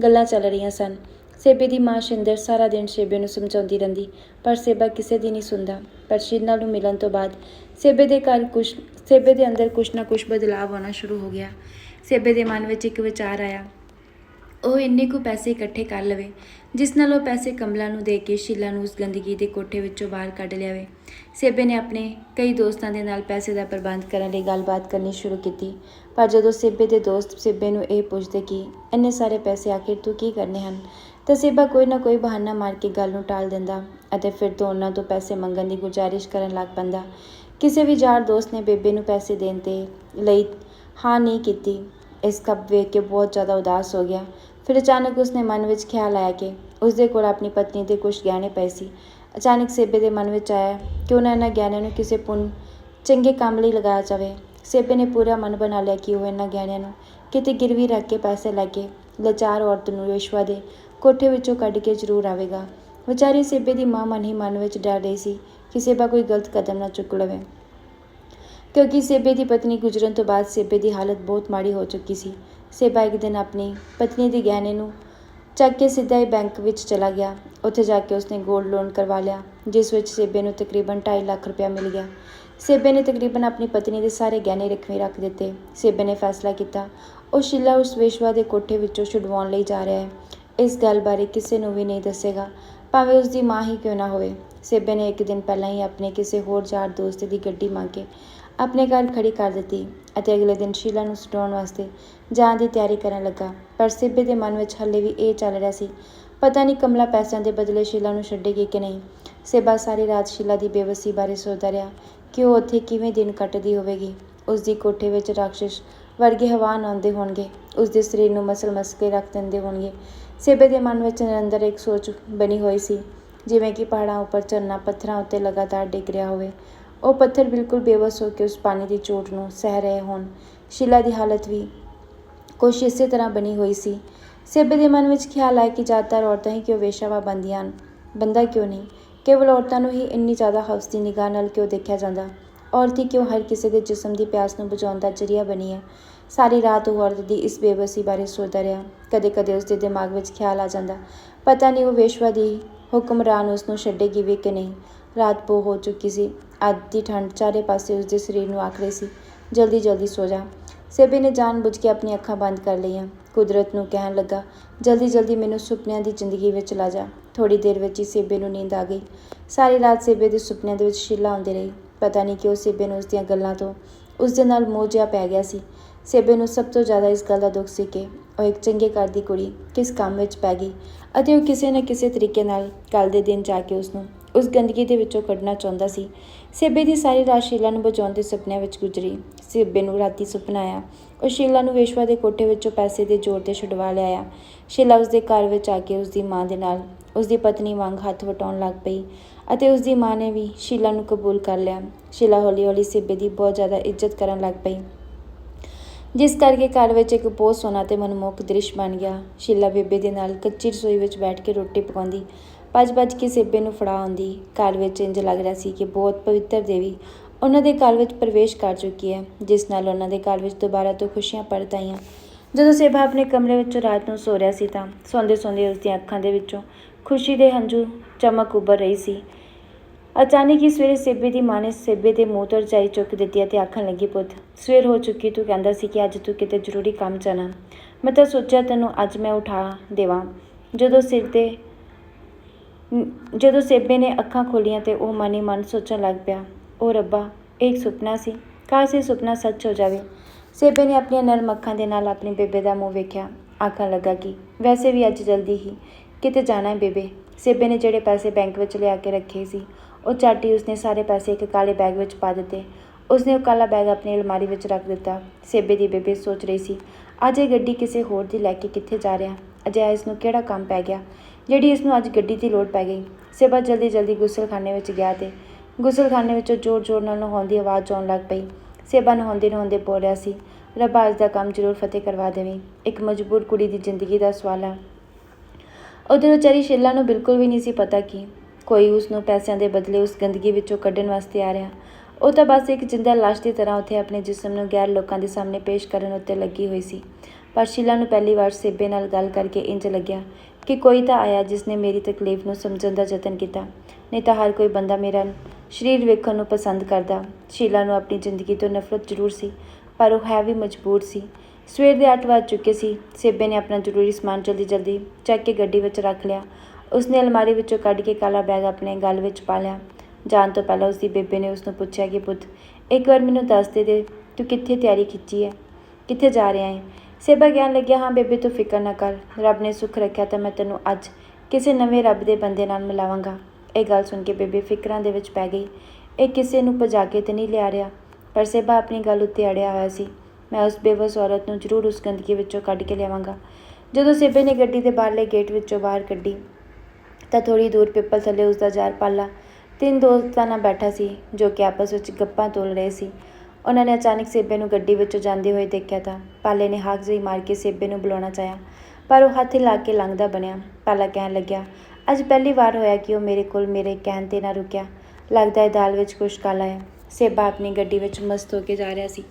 ਗੱਲਾਂ ਚੱਲ ਰਹੀਆਂ ਸਨ। ਸੇਬੇ ਦੀ ਮਾਂ ਸ਼ਿੰਦਰ ਸਾਰਾ ਦਿਨ ਸੇਬੇ ਨੂੰ ਸਮਝਾਉਂਦੀ ਰਹਿੰਦੀ, ਪਰ ਸੇਬਾ ਕਿਸੇ ਦੀ ਨਹੀਂ ਸੁਣਦਾ। ਪਰ ਸ਼ੀਲਾ ਨੂੰ ਮਿਲਣ ਤੋਂ ਬਾਅਦ ਸੇਬੇ ਦੇ ਘਰ ਕੁਛ, ਸੇਬੇ ਦੇ ਅੰਦਰ ਕੁਛ ਨਾ ਕੁਛ ਬਦਲਾਅ ਆਉਣਾ ਸ਼ੁਰੂ ਹੋ ਗਿਆ। ਸੇਬੇ ਦੇ ਮਨ ਵਿੱਚ ਇੱਕ ਵਿਚਾਰ ਆਇਆ, ਉਹ ਇੰਨੇ ਕੁ ਪੈਸੇ ਇਕੱਠੇ ਕਰ ਲਵੇ, ਜਿਸ ਨਾਲ ਉਹ ਪੈਸੇ ਕਮਲਾ ਨੂੰ ਦੇ ਕੇ ਸ਼ੀਲਾ ਨੂੰ ਉਸ ਗੰਦਗੀ ਦੇ ਕੋਠੇ ਵਿੱਚੋਂ ਬਾਹਰ ਕੱਢ ਲਿਆਵੇ। ਸੇਬੇ ਨੇ ਆਪਣੇ ਕਈ ਦੋਸਤਾਂ ਦੇ ਨਾਲ ਪੈਸੇ ਦਾ ਪ੍ਰਬੰਧ ਕਰਨ ਲਈ ਗੱਲਬਾਤ ਕਰਨੀ ਸ਼ੁਰੂ ਕੀਤੀ, ਪਰ ਜਦੋਂ ਸੇਬੇ ਦੇ ਦੋਸਤ ਸੇਬੇ ਨੂੰ ਇਹ ਪੁੱਛਦੇ ਕਿ, ਇੰਨੇ ਸਾਰੇ ਪੈਸੇ ਆਖਿਰ ਤੂੰ ਕੀ ਕਰਨੇ ਹਨ? ਤਾਂ ਸੇਬਾ ਕੋਈ ਨਾ ਕੋਈ ਬਹਾਨਾ ਮਾਰ ਕੇ ਗੱਲ ਨੂੰ ਟਾਲ ਦਿੰਦਾ ਅਤੇ ਫਿਰ ਤੋਂ ਉਹਨਾਂ ਤੋਂ ਪੈਸੇ ਮੰਗਣ ਦੀ ਗੁਜ਼ਾਰਿਸ਼ ਕਰਨ ਲੱਗ ਪੈਂਦਾ। ਕਿਸੇ ਵੀ ਯਾਰ ਦੋਸਤ ਨੇ ਬੇਬੇ ਨੂੰ ਪੈਸੇ ਦੇਣ ਤੇ ਲਈ ਹਾਂ ਨਹੀਂ ਕੀਤੀ। ਇਸ ਕੱਪ ਵੇਖ ਕੇ ਬਹੁਤ ਜ਼ਿਆਦਾ ਉਦਾਸ ਹੋ ਗਿਆ। ਫਿਰ ਅਚਾਨਕ ਉਸਨੇ ਮਨ ਵਿੱਚ ਖਿਆਲ ਆਇਆ ਕਿ ਉਸਦੇ ਕੋਲ ਆਪਣੀ ਪਤਨੀ ਦੇ ਕੁਝ ਗਹਿਣੇ ਪਏ ਸੀ। ਅਚਾਨਕ ਸੇਬੇ ਦੇ ਮਨ ਵਿੱਚ ਆਇਆ ਕਿ ਉਹਨਾਂ ਇਹਨਾਂ ਗਹਿਣਿਆਂ ਨੂੰ ਕਿਸੇ ਪੁੰਨ, ਚੰਗੇ ਕੰਮ ਲਈ ਲਗਾਇਆ ਜਾਵੇ। ਸੇਬੇ ਨੇ ਪੂਰਾ ਮਨ ਬਣਾ ਲਿਆ ਕਿ ਉਹ ਇਹਨਾਂ ਗਹਿਣਿਆਂ ਨੂੰ ਕਿਤੇ ਗਿਰਵੀ ਰੱਖ ਕੇ ਪੈਸੇ ਲੈ ਕੇ ਲਾਚਾਰ ਔਰਤ ਨੂੰ ਰਿਸ਼ਵਾ ਦੇ ਕੋਠੇ ਵਿੱਚੋਂ ਕੱਢ ਕੇ ਜ਼ਰੂਰ ਆਵੇਗਾ। ਵਿਚਾਰੀ ਸੇਬੇ ਦੀ ਮਾਂ ਮਨ ਹੀ ਮਨ ਵਿੱਚ ਡਰ ਰਹੀ ਸੀ ਕਿ ਸੇਬਾ ਕੋਈ ਗਲਤ ਕਦਮ ਨਾ ਚੁੱਕ ਲਵੇ। ਕਿਉਂਕਿ ਸੇਬੇ ਦੀ ਪਤਨੀ ਗੁਜ਼ਰਨ ਤੋਂ ਬਾਅਦ ਸੇਬੇ ਦੀ ਹਾਲਤ ਬਹੁਤ ਮਾੜੀ ਹੋ ਚੁੱਕੀ ਸੀ। ਸੇਬਾ ਇੱਕ ਦਿਨ ਆਪਣੀ ਪਤਨੀ ਦੇ ਗਹਿਣੇ ਨੂੰ ਚੱਕ ਕੇ ਸਿੱਧਾ ਹੀ ਬੈਂਕ ਵਿੱਚ ਚਲਾ ਗਿਆ। ਉੱਥੇ ਜਾ ਕੇ ਉਸਨੇ 골ਡ ਲੋਨ ਕਰਵਾ ਲਿਆ, ਜਿਸ ਵਿੱਚ ਸੇਬੇ ਨੂੰ ਤਕਰੀਬਨ 2.5 ਲੱਖ ਰੁਪਇਆ ਮਿਲ ਗਿਆ। ਸੇਬੇ ਨੇ ਤਕਰੀਬਨ ਆਪਣੀ ਪਤਨੀ ਦੇ ਸਾਰੇ ਗਹਿਣੇ ਰਖਵੇਂ ਰੱਖ ਦਿੱਤੇ। ਸੇਬੇ ਨੇ ਫੈਸਲਾ ਕੀਤਾ, ਉਹ ਸ਼ੀਲਾ ਉਸ ਵੇਸ਼ਵਾ ਦੇ ਕੋਠੇ ਵਿੱਚੋਂ ਛੁਡਵਾਉਣ ਲਈ ਜਾ ਰਿਹਾ ਹੈ। ਇਸ ਗੱਲ ਬਾਰੇ ਕਿਸੇ ਨੂੰ ਵੀ ਨਹੀਂ ਦੱਸੇਗਾ। ਭਾਵੇਂ ਉਸ ਦੀ ਮਾਂ ਹੀ ਕਿਉਂ ਨਾ ਹੋਵੇ। ਸੇਬੇ ਨੇ ਇੱਕ ਦਿਨ ਪਹਿਲਾਂ ਹੀ ਆਪਣੇ ਕਿਸੇ ਹੋਰ ਯਾਰ ਦੋਸਤ ਦੀ ਗੱਡੀ ਮੰਗ ਕੇ ਆਪਣੇ ਘਰ ਖੜੀ ਕਰ ਦਿੱਤੀ ਅਤੇ ਅਗਲੇ ਦਿਨ ਸ਼ੀਲਾ ਨੂੰ ਸੁਟਾਉਣ ਵਾਸਤੇ ਜਾਣ ਦੀ ਤਿਆਰੀ ਕਰਨ ਲੱਗਾ। ਪਰ ਸੇਬੇ ਦੇ ਮਨ ਵਿੱਚ ਹੱਲੇ ਵੀ ਇਹ ਚੱਲ ਰਿਹਾ ਸੀ, ਪਤਾ ਨਹੀਂ ਕਮਲਾ ਪੈਸਿਆਂ ਦੇ ਬਦਲੇ ਸ਼ੀਲਾ ਨੂੰ ਛੱਡੇਗੀ ਕਿ ਨਹੀਂ। ਸੇਬਾ ਸਾਰੀ ਰਾਤ ਸ਼ੀਲਾ ਦੀ ਬੇਵਸੀ ਬਾਰੇ ਸੋਚਦਾ ਰਿਹਾ ਕਿ ਉਹ ਉੱਥੇ ਕਿਵੇਂ ਦਿਨ ਕੱਟਦੀ ਹੋਵੇਗੀ। ਉਸ ਦੀ ਕੋਠੇ ਵਿੱਚ ਰਾਖਸ਼ ਵਰਗੇ ਹਵਾਨ ਆਉਂਦੇ ਹੋਣਗੇ ਉਸ ਦੇ ਸਰੀਰ ਨੂੰ ਮਸਲ ਮਸ ਕੇ ਰੱਖ ਦਿੰਦੇ ਹੋਣਗੇ। ਸੇਬੇ ਦੇ ਮਨ ਵਿੱਚ ਨਿਰੰਦਰ ਇੱਕ ਸੋਚ ਬਣੀ ਹੋਈ ਸੀ, ਜਿਵੇਂ ਕਿ ਪਹਾੜਾਂ ਉੱਪਰ ਝਰਨਾ ਪੱਥਰਾਂ ਉੱਤੇ ਲਗਾਤਾਰ ਡਿੱਗ ਰਿਹਾ ਹੋਵੇ। ਉਹ ਪੱਥਰ ਬਿਲਕੁਲ ਬੇਵਸ ਹੋ ਕੇ ਉਸ ਪਾਣੀ ਦੀ ਚੋਟ ਨੂੰ ਸਹਿ ਰਹੇ ਹੋਣ। ਸ਼ੀਲਾ ਦੀ ਹਾਲਤ ਵੀ ਕੁਛ ਇਸੇ ਤਰ੍ਹਾਂ ਬਣੀ ਹੋਈ ਸੀ। ਸੇਬੇ ਦੇ ਮਨ ਵਿੱਚ ਖਿਆਲ ਆਇਆ ਕਿ ਜ਼ਿਆਦਾਤਰ ਔਰਤਾਂ ਹੀ ਕਿਉਂ ਵੇਸ਼ਾਵਾ ਬੰਦੀਆਂ ਹਨ, ਬੰਦਾ ਕਿਉਂ ਨਹੀਂ? ਕੇਵਲ ਔਰਤਾਂ ਨੂੰ ਹੀ ਇੰਨੀ ਜ਼ਿਆਦਾ ਹਵਸ ਦੀ ਨਿਗਾਹ ਨਾਲ ਕਿਉਂ ਦੇਖਿਆ ਜਾਂਦਾ? ਔਰਤ ਹੀ ਕਿਉਂ ਹਰ ਕਿਸੇ ਦੇ ਜਿਸਮ ਦੀ ਪਿਆਸ ਨੂੰ ਬੁਝਾਉਣ ਦਾ ਜ਼ਰੀਆ ਬਣੀ ਹੈ? ਸਾਰੀ ਰਾਤ ਉਹ ਔਰਤ ਦੀ ਇਸ ਬੇਬਸੀ ਬਾਰੇ ਸੋਚਦਾ ਰਿਹਾ। ਕਦੇ-ਕਦੇ ਉਸ ਦੇ ਦਿਮਾਗ ਵਿੱਚ ਖਿਆਲ ਆ ਜਾਂਦਾ। ਪਤਾ ਨਹੀਂ ਉਹ ਵੇਸ਼ਵਾ ਦੀ ਹੁਕਮਰਾਨ ਉਸ ਨੂੰ ਛੱਡੇਗੀ ਵੀ ਕਿ ਨਹੀਂ। ਰਾਤ ਪੋ ਹੋ ਚੁੱਕੀ ਸੀ। ਅੱਜ ਦੀ ਠੰਡ ਚਾਰੇ ਪਾਸੇ ਉਸ ਦੇ ਸਰੀਰ ਨੂੰ ਆਖ ਰਹੀ ਸੀ। ਜਲਦੀ ਜਲਦੀ ਸੋ ਜਾ। ਸੇਬੇ ਨੇ ਜਾਣਬੁੱਝ ਕੇ ਆਪਣੀਆਂ ਅੱਖਾਂ ਬੰਦ ਕਰ ਲਈਆਂ। ਕੁਦਰਤ ਨੂੰ ਕਹਿਣ ਲੱਗਾ ਜਲਦੀ ਜਲਦੀ ਮੈਨੂੰ ਸੁਪਨਿਆਂ ਦੀ ਜ਼ਿੰਦਗੀ ਵਿੱਚ ਲਾ ਜਾ। ਥੋੜੀ ਦੇਰ ਵਿੱਚ ਹੀ ਸੇਬੇ ਨੂੰ ਨੀਂਦ ਆ ਗਈ। ਸਾਰੀ ਰਾਤ ਸੇਬੇ ਦੇ ਸੁਪਨਿਆਂ ਦੇ ਵਿੱਚ ਸ਼ੀਲਾ ਆਉਂਦੀ ਰਹੀ। ਪਤਾ ਨਹੀਂ ਕਿਉਂ ਸੇਬੇ ਨੂੰ ਉਸ ਦੀਆਂ ਗੱਲਾਂ ਤੋਂ ਉਸ ਦੇ ਨਾਲ ਮੋਹ ਜਿਹਾ ਪੈ ਗਿਆ ਸੀ। ਸੇਬੇ ਨੂੰ ਸਭ ਤੋਂ ਜ਼ਿਆਦਾ ਇਸ ਗੱਲ ਦਾ ਦੁੱਖ ਸੀ ਕਿ ਉਹ ਇੱਕ ਚੰਗੇ ਘਰ ਦੀ ਕੁੜੀ ਕਿਸ ਕੰਮ ਵਿੱਚ ਪੈ ਗਈ ਅਤੇ ਉਹ ਕਿਸੇ ਨਾ ਕਿਸੇ ਤਰੀਕੇ ਨਾਲ ਕੱਲ ਦੇ ਦਿਨ ਜਾ ਕੇ ਉਸ ਨੂੰ ਉਸ ਗੰਦਗੀ ਦੇ ਵਿੱਚੋਂ ਕੱਢਣਾ ਚਾਹੁੰਦਾ ਸੀ। ਸੇਬੇ ਦੀ ਸਾਰੀ ਰਾਤ ਸ਼ੀਲਾ ਨੂੰ ਬਚਾਉਣ ਦੇ ਸੁਪਨਿਆਂ ਵਿੱਚ ਗੁਜ਼ਰੀ। ਸੇਬੇ ਨੂੰ ਰਾਤੀ ਸੁਪਨਾ ਆਇਆ। ਉਹ ਸ਼ੀਲਾ ਨੂੰ ਵੇਸ਼ਵਾ ਦੇ ਕੋਠੇ ਵਿੱਚੋਂ ਪੈਸੇ ਦੇ ਜ਼ੋਰ ਤੇ ਛੁਡਵਾ ਲਿਆਇਆ ਸ਼ੀਲਾ ਉਸ ਦੇ ਘਰ ਵਿੱਚ ਆ ਕੇ ਉਸ ਦੀ ਮਾਂ ਦੇ ਨਾਲ ਉਸ ਦੀ ਪਤਨੀ ਵਾਂਗ ਹੱਥ ਵਟਾਉਣ ਲੱਗ ਪਈ। ਅਤੇ ਉਸ ਦੀ ਮਾਂ ਨੇ ਵੀ ਸ਼ੀਲਾ ਨੂੰ ਕਬੂਲ ਕਰ ਲਿਆ। ਸ਼ੀਲਾ ਹੌਲੀ-ਹੌਲੀ ਸੇਬੇ ਦੀ ਬਹੁਤ ਜ਼ਿਆਦਾ ਇੱਜ਼ਤ ਕਰਨ ਲੱਗ ਪਈ। ਜਿਸ ਕਰਕੇ ਘਰ ਵਿੱਚ ਇੱਕ ਬਹੁਤ ਸੋਹਣਾ ਤੇ ਮਨਮੋਹਕ ਦ੍ਰਿਸ਼ ਬਣ ਗਿਆ। ਸ਼ੀਲਾ ਬੇਬੇ ਦੇ ਨਾਲ ਕੱਚੀ ਰਸੋਈ ਵਿੱਚ ਬੈਠ ਕੇ ਰੋਟੀ ਪਕਾਉਂਦੀ। ਭੱਜ-ਭੱਜ ਕੇ ਸੇਬੇ ਨੂੰ ਫੜਾ ਆਉਂਦੀ। ਘਰ ਵਿੱਚ ਇੰਜ ਲੱਗ ਰਿਹਾ ਸੀ ਕਿ ਬਹੁਤ ਪਵਿੱਤਰ ਦੇਵੀ ਉਹਨਾਂ ਦੇ ਘਰ ਵਿੱਚ ਪ੍ਰਵੇਸ਼ ਕਰ ਚੁੱਕੀ ਹੈ, ਜਿਸ ਨਾਲ ਉਹਨਾਂ ਦੇ ਘਰ ਵਿੱਚ ਦੁਬਾਰਾ ਤੋਂ ਖੁਸ਼ੀਆਂ ਪਰਤ ਆਈਆਂ। ਜਦੋਂ ਸੇਬਾ ਆਪਣੇ ਕਮਰੇ ਵਿੱਚੋਂ ਰਾਤ ਨੂੰ ਸੋ ਰਿਹਾ ਸੀ ਤਾਂ ਸੌਂਦੇ-ਸੌਂਦੇ ਉਸ ਦੀਆਂ ਅੱਖਾਂ ਦੇ ਵਿੱਚੋਂ ਖੁਸ਼ੀ ਦੇ ਹੰਝੂ ਚਮਕ ਉੱਭਰ ਰਹੀ ਸੀ। ਅਚਾਨਕ ਹੀ ਸਵੇਰੇ ਸੇਬੇ ਦੀ ਮਾਂ ਨੇ ਸੇਬੇ ਦੇ ਮੂੰਹ ਤੋਂ ਰਜਾਈ ਚੁੱਕ ਦਿੱਤੀ ਅਤੇ ਆਖਣ ਲੱਗੀ, ਪੁੱਤ, ਸਵੇਰ ਹੋ ਚੁੱਕੀ ਤੂੰ ਕਹਿੰਦਾ ਸੀ ਕਿ ਅੱਜ ਤੂੰ ਕਿਤੇ ਜ਼ਰੂਰੀ ਕੰਮ ਜਾਣਾ। ਮੈਂ ਤਾਂ ਸੋਚਿਆ ਤੈਨੂੰ ਅੱਜ ਮੈਂ ਉਠਾ ਦੇਵਾਂ। ਜਦੋਂ ਸਿਰ ਤੇ ਜਦੋਂ ਸੇਬੇ ਨੇ ਅੱਖਾਂ ਖੋਲੀਆਂ ਤੇ ਉਹ ਮਨ ਹੀ ਮਨ ਸੋਚਣ ਲੱਗ ਪਿਆ ਉਹ ਰੱਬਾ, ਇਹ ਇੱਕ ਸੁਪਨਾ ਸੀ। ਕਾਸ਼ ਇਹ ਸੁਪਨਾ ਸੱਚ ਹੋ ਜਾਵੇ। ਸੇਬੇ ਨੇ ਆਪਣੀਆਂ ਨਰਮ ਅੱਖਾਂ ਦੇ ਨਾਲ ਆਪਣੀ ਬੇਬੇ ਦਾ ਮੂੰਹ ਵੇਖਿਆ। ਆਖਣ ਲੱਗਾ ਕਿ, ਵੈਸੇ ਵੀ ਅੱਜ ਜਲਦੀ ਹੀ ਕਿਤੇ ਜਾਣਾ ਹੈ ਬੇਬੇ? ਸੇਬੇ ਨੇ ਜਿਹੜੇ ਪੈਸੇ ਬੈਂਕ ਵਿੱਚ ਲਿਆ ਕੇ ਰੱਖੇ ਸੀ, ਉਹ ਚਾਟੀ ਉਸਨੇ ਸਾਰੇ ਪੈਸੇ ਇੱਕ ਕਾਲੇ ਬੈਗ ਵਿੱਚ ਪਾ ਦਿੱਤੇ। ਉਸਨੇ ਉਹ ਕਾਲਾ ਬੈਗ ਆਪਣੀ ਅਲਮਾਰੀ ਵਿੱਚ ਰੱਖ ਦਿੱਤਾ। ਸੇਬੇ ਦੀ ਬੇਬੇ ਸੋਚ ਰਹੀ ਸੀ, ਅੱਜ ਇਹ ਗੱਡੀ ਕਿਸੇ ਹੋਰ ਦੀ ਲੈ ਕੇ ਕਿੱਥੇ ਜਾ ਰਿਹਾ? ਅਜਿਹਾ ਇਸ ਨੂੰ ਕਿਹੜਾ ਕੰਮ ਪੈ ਗਿਆ? ਜਿਹੜੀ ਇਸ ਨੂੰ ਅੱਜ ਗੱਡੀ ਦੀ ਲੋੜ ਪੈ ਗਈ। ਸੇਬਾ ਜਲਦੀ ਜਲਦੀ ਗੁਸਲਖਾਨੇ ਵਿੱਚ ਗਿਆ ਤੇ ਗੁਸਲਖਾਨੇ ਵਿੱਚੋਂ ਜ਼ੋਰ-ਜ਼ੋਰ ਨਾਲ ਨਹਾਉਣ ਦੀ ਆਵਾਜ਼ ਆਉਣ ਲੱਗ ਪਈ। ਸੇਬਾ ਨਹਾਉਂਦੇ ਨਹਾਉਂਦੇ ਬੋਲ ਰਿਹਾ ਸੀ, ਰੱਬਾ ਅੱਜ ਦਾ ਕੰਮ ਜ਼ਰੂਰ ਫਤਿਹ ਕਰਵਾ ਦੇਵੀਂ। ਇੱਕ ਮਜਬੂਰ ਕੁੜੀ ਦੀ ਜ਼ਿੰਦਗੀ ਦਾ ਸਵਾਲ ਹੈ ਉਧਰ ਵਿਚਾਰੀ ਸ਼ੀਲਾ ਨੂੰ ਬਿਲਕੁਲ ਵੀ ਨਹੀਂ ਸੀ ਪਤਾ ਕਿ ਕੋਈ ਉਸ ਨੂੰ ਪੈਸਿਆਂ ਦੇ ਬਦਲੇ ਉਸ ਗੰਦਗੀ ਵਿੱਚੋਂ ਕੱਢਣ ਵਾਸਤੇ ਆ ਰਿਹਾ। ਉਹ ਤਾਂ ਬਸ ਇੱਕ ਜਿੰਦਾ ਲਾਸ਼ ਦੀ ਤਰ੍ਹਾਂ ਉੱਥੇ ਆਪਣੇ ਜਿਸਮ ਨੂੰ ਗੈਰ ਲੋਕਾਂ ਦੇ ਸਾਹਮਣੇ ਪੇਸ਼ ਕਰਨ ਉੱਤੇ ਲੱਗੀ ਹੋਈ ਸੀ। ਪਰ ਸ਼ੀਲਾ ਨੂੰ ਪਹਿਲੀ ਵਾਰ ਸੇਬੇ ਨਾਲ ਗੱਲ ਕਰਕੇ ਇੰਜ ਲੱਗਿਆ ਕਿ ਕੋਈ ਤਾਂ ਆਇਆ ਜਿਸ ਨੇ ਮੇਰੀ ਤਕਲੀਫ ਨੂੰ ਸਮਝਣ ਦਾ ਯਤਨ ਕੀਤਾ, ਨਹੀਂ ਤਾਂ ਹਰ ਕੋਈ ਬੰਦਾ ਮੇਰਾ ਸਰੀਰ ਵੇਖਣ ਨੂੰ ਪਸੰਦ ਕਰਦਾ। ਸ਼ੀਲਾ ਨੂੰ ਆਪਣੀ ਜ਼ਿੰਦਗੀ ਤੋਂ ਨਫ਼ਰਤ ਜ਼ਰੂਰ ਸੀ, ਪਰ ਉਹ ਹੈ ਵੀ ਮਜਬੂਰ ਸੀ। ਸਵੇਰ ਦੇ 8 ਵੱਜ ਚੁੱਕੇ ਸੀ। ਸੇਬੇ ਨੇ ਆਪਣਾ ਜ਼ਰੂਰੀ ਸਮਾਨ ਜਲਦੀ ਜਲਦੀ ਚੱਕ ਕੇ ਗੱਡੀ ਵਿੱਚ ਰੱਖ ਲਿਆ। ਉਸਨੇ ਅਲਮਾਰੀ ਵਿੱਚੋਂ ਕੱਢ ਕੇ ਕਾਲਾ ਬੈਗ ਆਪਣੇ ਗਲ ਵਿੱਚ ਪਾ ਲਿਆ। ਜਾਣ ਤੋਂ ਪਹਿਲਾਂ ਉਸਦੀ ਬੇਬੇ ਨੇ ਉਸ ਨੂੰ ਪੁੱਛਿਆ ਕਿ, ਪੁੱਤ, ਇੱਕ ਵਾਰ ਮੈਨੂੰ ਦੱਸ ਦੇ ਦੇ, ਤੂੰ ਕਿੱਥੇ ਤਿਆਰੀ ਖਿੱਚੀ ਹੈ ਕਿੱਥੇ ਜਾ ਰਿਹਾ ਹੈ ਸੇਬਾ ਕਹਿਣ ਲੱਗਿਆ, ਹਾਂ ਬੇਬੇ, ਤੂੰ ਫਿਕਰ ਨਾ ਕਰ। ਰੱਬ ਨੇ ਸੁੱਖ ਰੱਖਿਆ ਤਾਂ ਮੈਂ ਤੈਨੂੰ ਅੱਜ ਕਿਸੇ ਨਵੇਂ ਰੱਬ ਦੇ ਬੰਦੇ ਨਾਲ ਮਿਲਾਵਾਂਗਾ। ਇਹ ਗੱਲ ਸੁਣ ਕੇ ਬੇਬੇ ਫਿਕਰਾਂ ਦੇ ਵਿੱਚ ਪੈ ਗਈ। ਇਹ ਕਿਸੇ ਨੂੰ ਭਜਾ ਕੇ ਤੇ ਨਹੀਂ ਲਿਆ ਰਿਹਾ, ਪਰ ਸੇਬਾ ਆਪਣੀ ਗੱਲ ਉੱਤੇ ਅੜਿਆ ਹੋਇਆ ਸੀ। ਮੈਂ ਉਸ ਬੇਵਸ ਔਰਤ ਨੂੰ ਜ਼ਰੂਰ ਉਸ ਗੰਦਗੀ ਵਿੱਚੋਂ ਕੱਢ ਕੇ ਲਿਆਵਾਂਗਾ। ਜਦੋਂ ਸੇਬੇ ਨੇ ਗੱਡੀ ਦੇ ਬਾਹਰਲੇ ਗੇਟ ਵਿੱਚੋਂ ਬਾਹਰ ਕੱਢੀ, ਤਾਂ ਥੋੜੀ ਦੂਰ ਪਿੱਪਲ ਥੱਲੇ ਉਸ ਦਾ ਜਾਰ ਪਾਲਾ। ਤਿੰਨ ਦੋਸਤਾਂ ਨਾਲ ਬੈਠਾ ਸੀ, ਜੋ ਕਿ ਆਪਸ ਵਿੱਚ ਗੱਪਾਂ ਤੋਲ ਰਹੇ ਸੀ। ਉਹਨਾਂ ਨੇ ਅਚਾਨਕ ਸੇਬੇ ਨੂੰ ਗੱਡੀ ਵਿੱਚੋਂ ਜਾਂਦੇ ਹੋਏ ਦੇਖਿਆ ਤਾਂ ਪਾਲੇ ਨੇ ਹਾਕ ਜਿਹੀ ਮਾਰ ਕੇ ਸੇਬੇ ਨੂੰ ਬੁਲਾਉਣਾ ਚਾਹਿਆ, ਪਰ ਉਹ ਹੱਥ ਲਾ ਕੇ ਲੰਘਦਾ ਬਣਿਆ। ਪਾਲਾ ਕਹਿਣ ਲੱਗਿਆ, ਅੱਜ ਪਹਿਲੀ ਵਾਰ ਹੋਇਆ ਕਿ ਉਹ ਮੇਰੇ ਕੋਲ ਮੇਰੇ ਕਹਿਣ ਤੇ ਨਾ ਰੁਕਿਆ। ਲੱਗਦਾ ਹੈ ਦਾਲ ਵਿੱਚ ਕੁਛ ਕਾਲਾ ਹੈ। ਸੇਬਾ ਆਪਣੀ ਗੱਡੀ ਵਿੱਚ ਮਸਤ ਹੋ ਕੇ ਜਾ ਰਿਹਾ ਸੀ।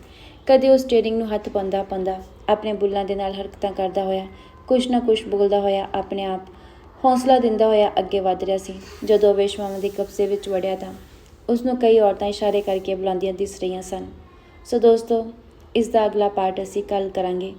ਕਦੇ ਉਹ ਸਟੀਅਰਿੰਗ ਨੂੰ ਹੱਥ ਪਾਉਂਦਾ ਪਾਉਂਦਾ ਆਪਣੇ ਬੁੱਲਾਂ ਦੇ ਨਾਲ ਹਰਕਤਾਂ ਕਰਦਾ ਹੋਇਆ, ਕੁਛ ਨਾ ਕੁਛ ਬੋਲਦਾ ਹੋਇਆ ਆਪਣੇ ਆਪ, ਹੌਸਲਾ ਦਿੰਦਾ ਹੋਇਆ ਅੱਗੇ ਵਧ ਰਿਹਾ ਸੀ। ਜਦੋਂ ਵੇਸ਼ਵਾਵਾਂ ਦੇ ਕਬਜ਼ੇ ਵਿੱਚ ਵੜਿਆ ਤਾਂ ਉਸ ਨੂੰ ਕਈ ਔਰਤਾਂ ਇਸ਼ਾਰੇ ਕਰਕੇ ਬੁਲਾਉਂਦੀਆਂ ਦਿਸ ਰਹੀਆਂ ਸਨ। ਸੋ ਦੋਸਤੋ, ਇਸ ਦਾ ਅਗਲਾ ਪਾਰਟ ਅਸੀਂ ਕੱਲ ਕਰਾਂਗੇ।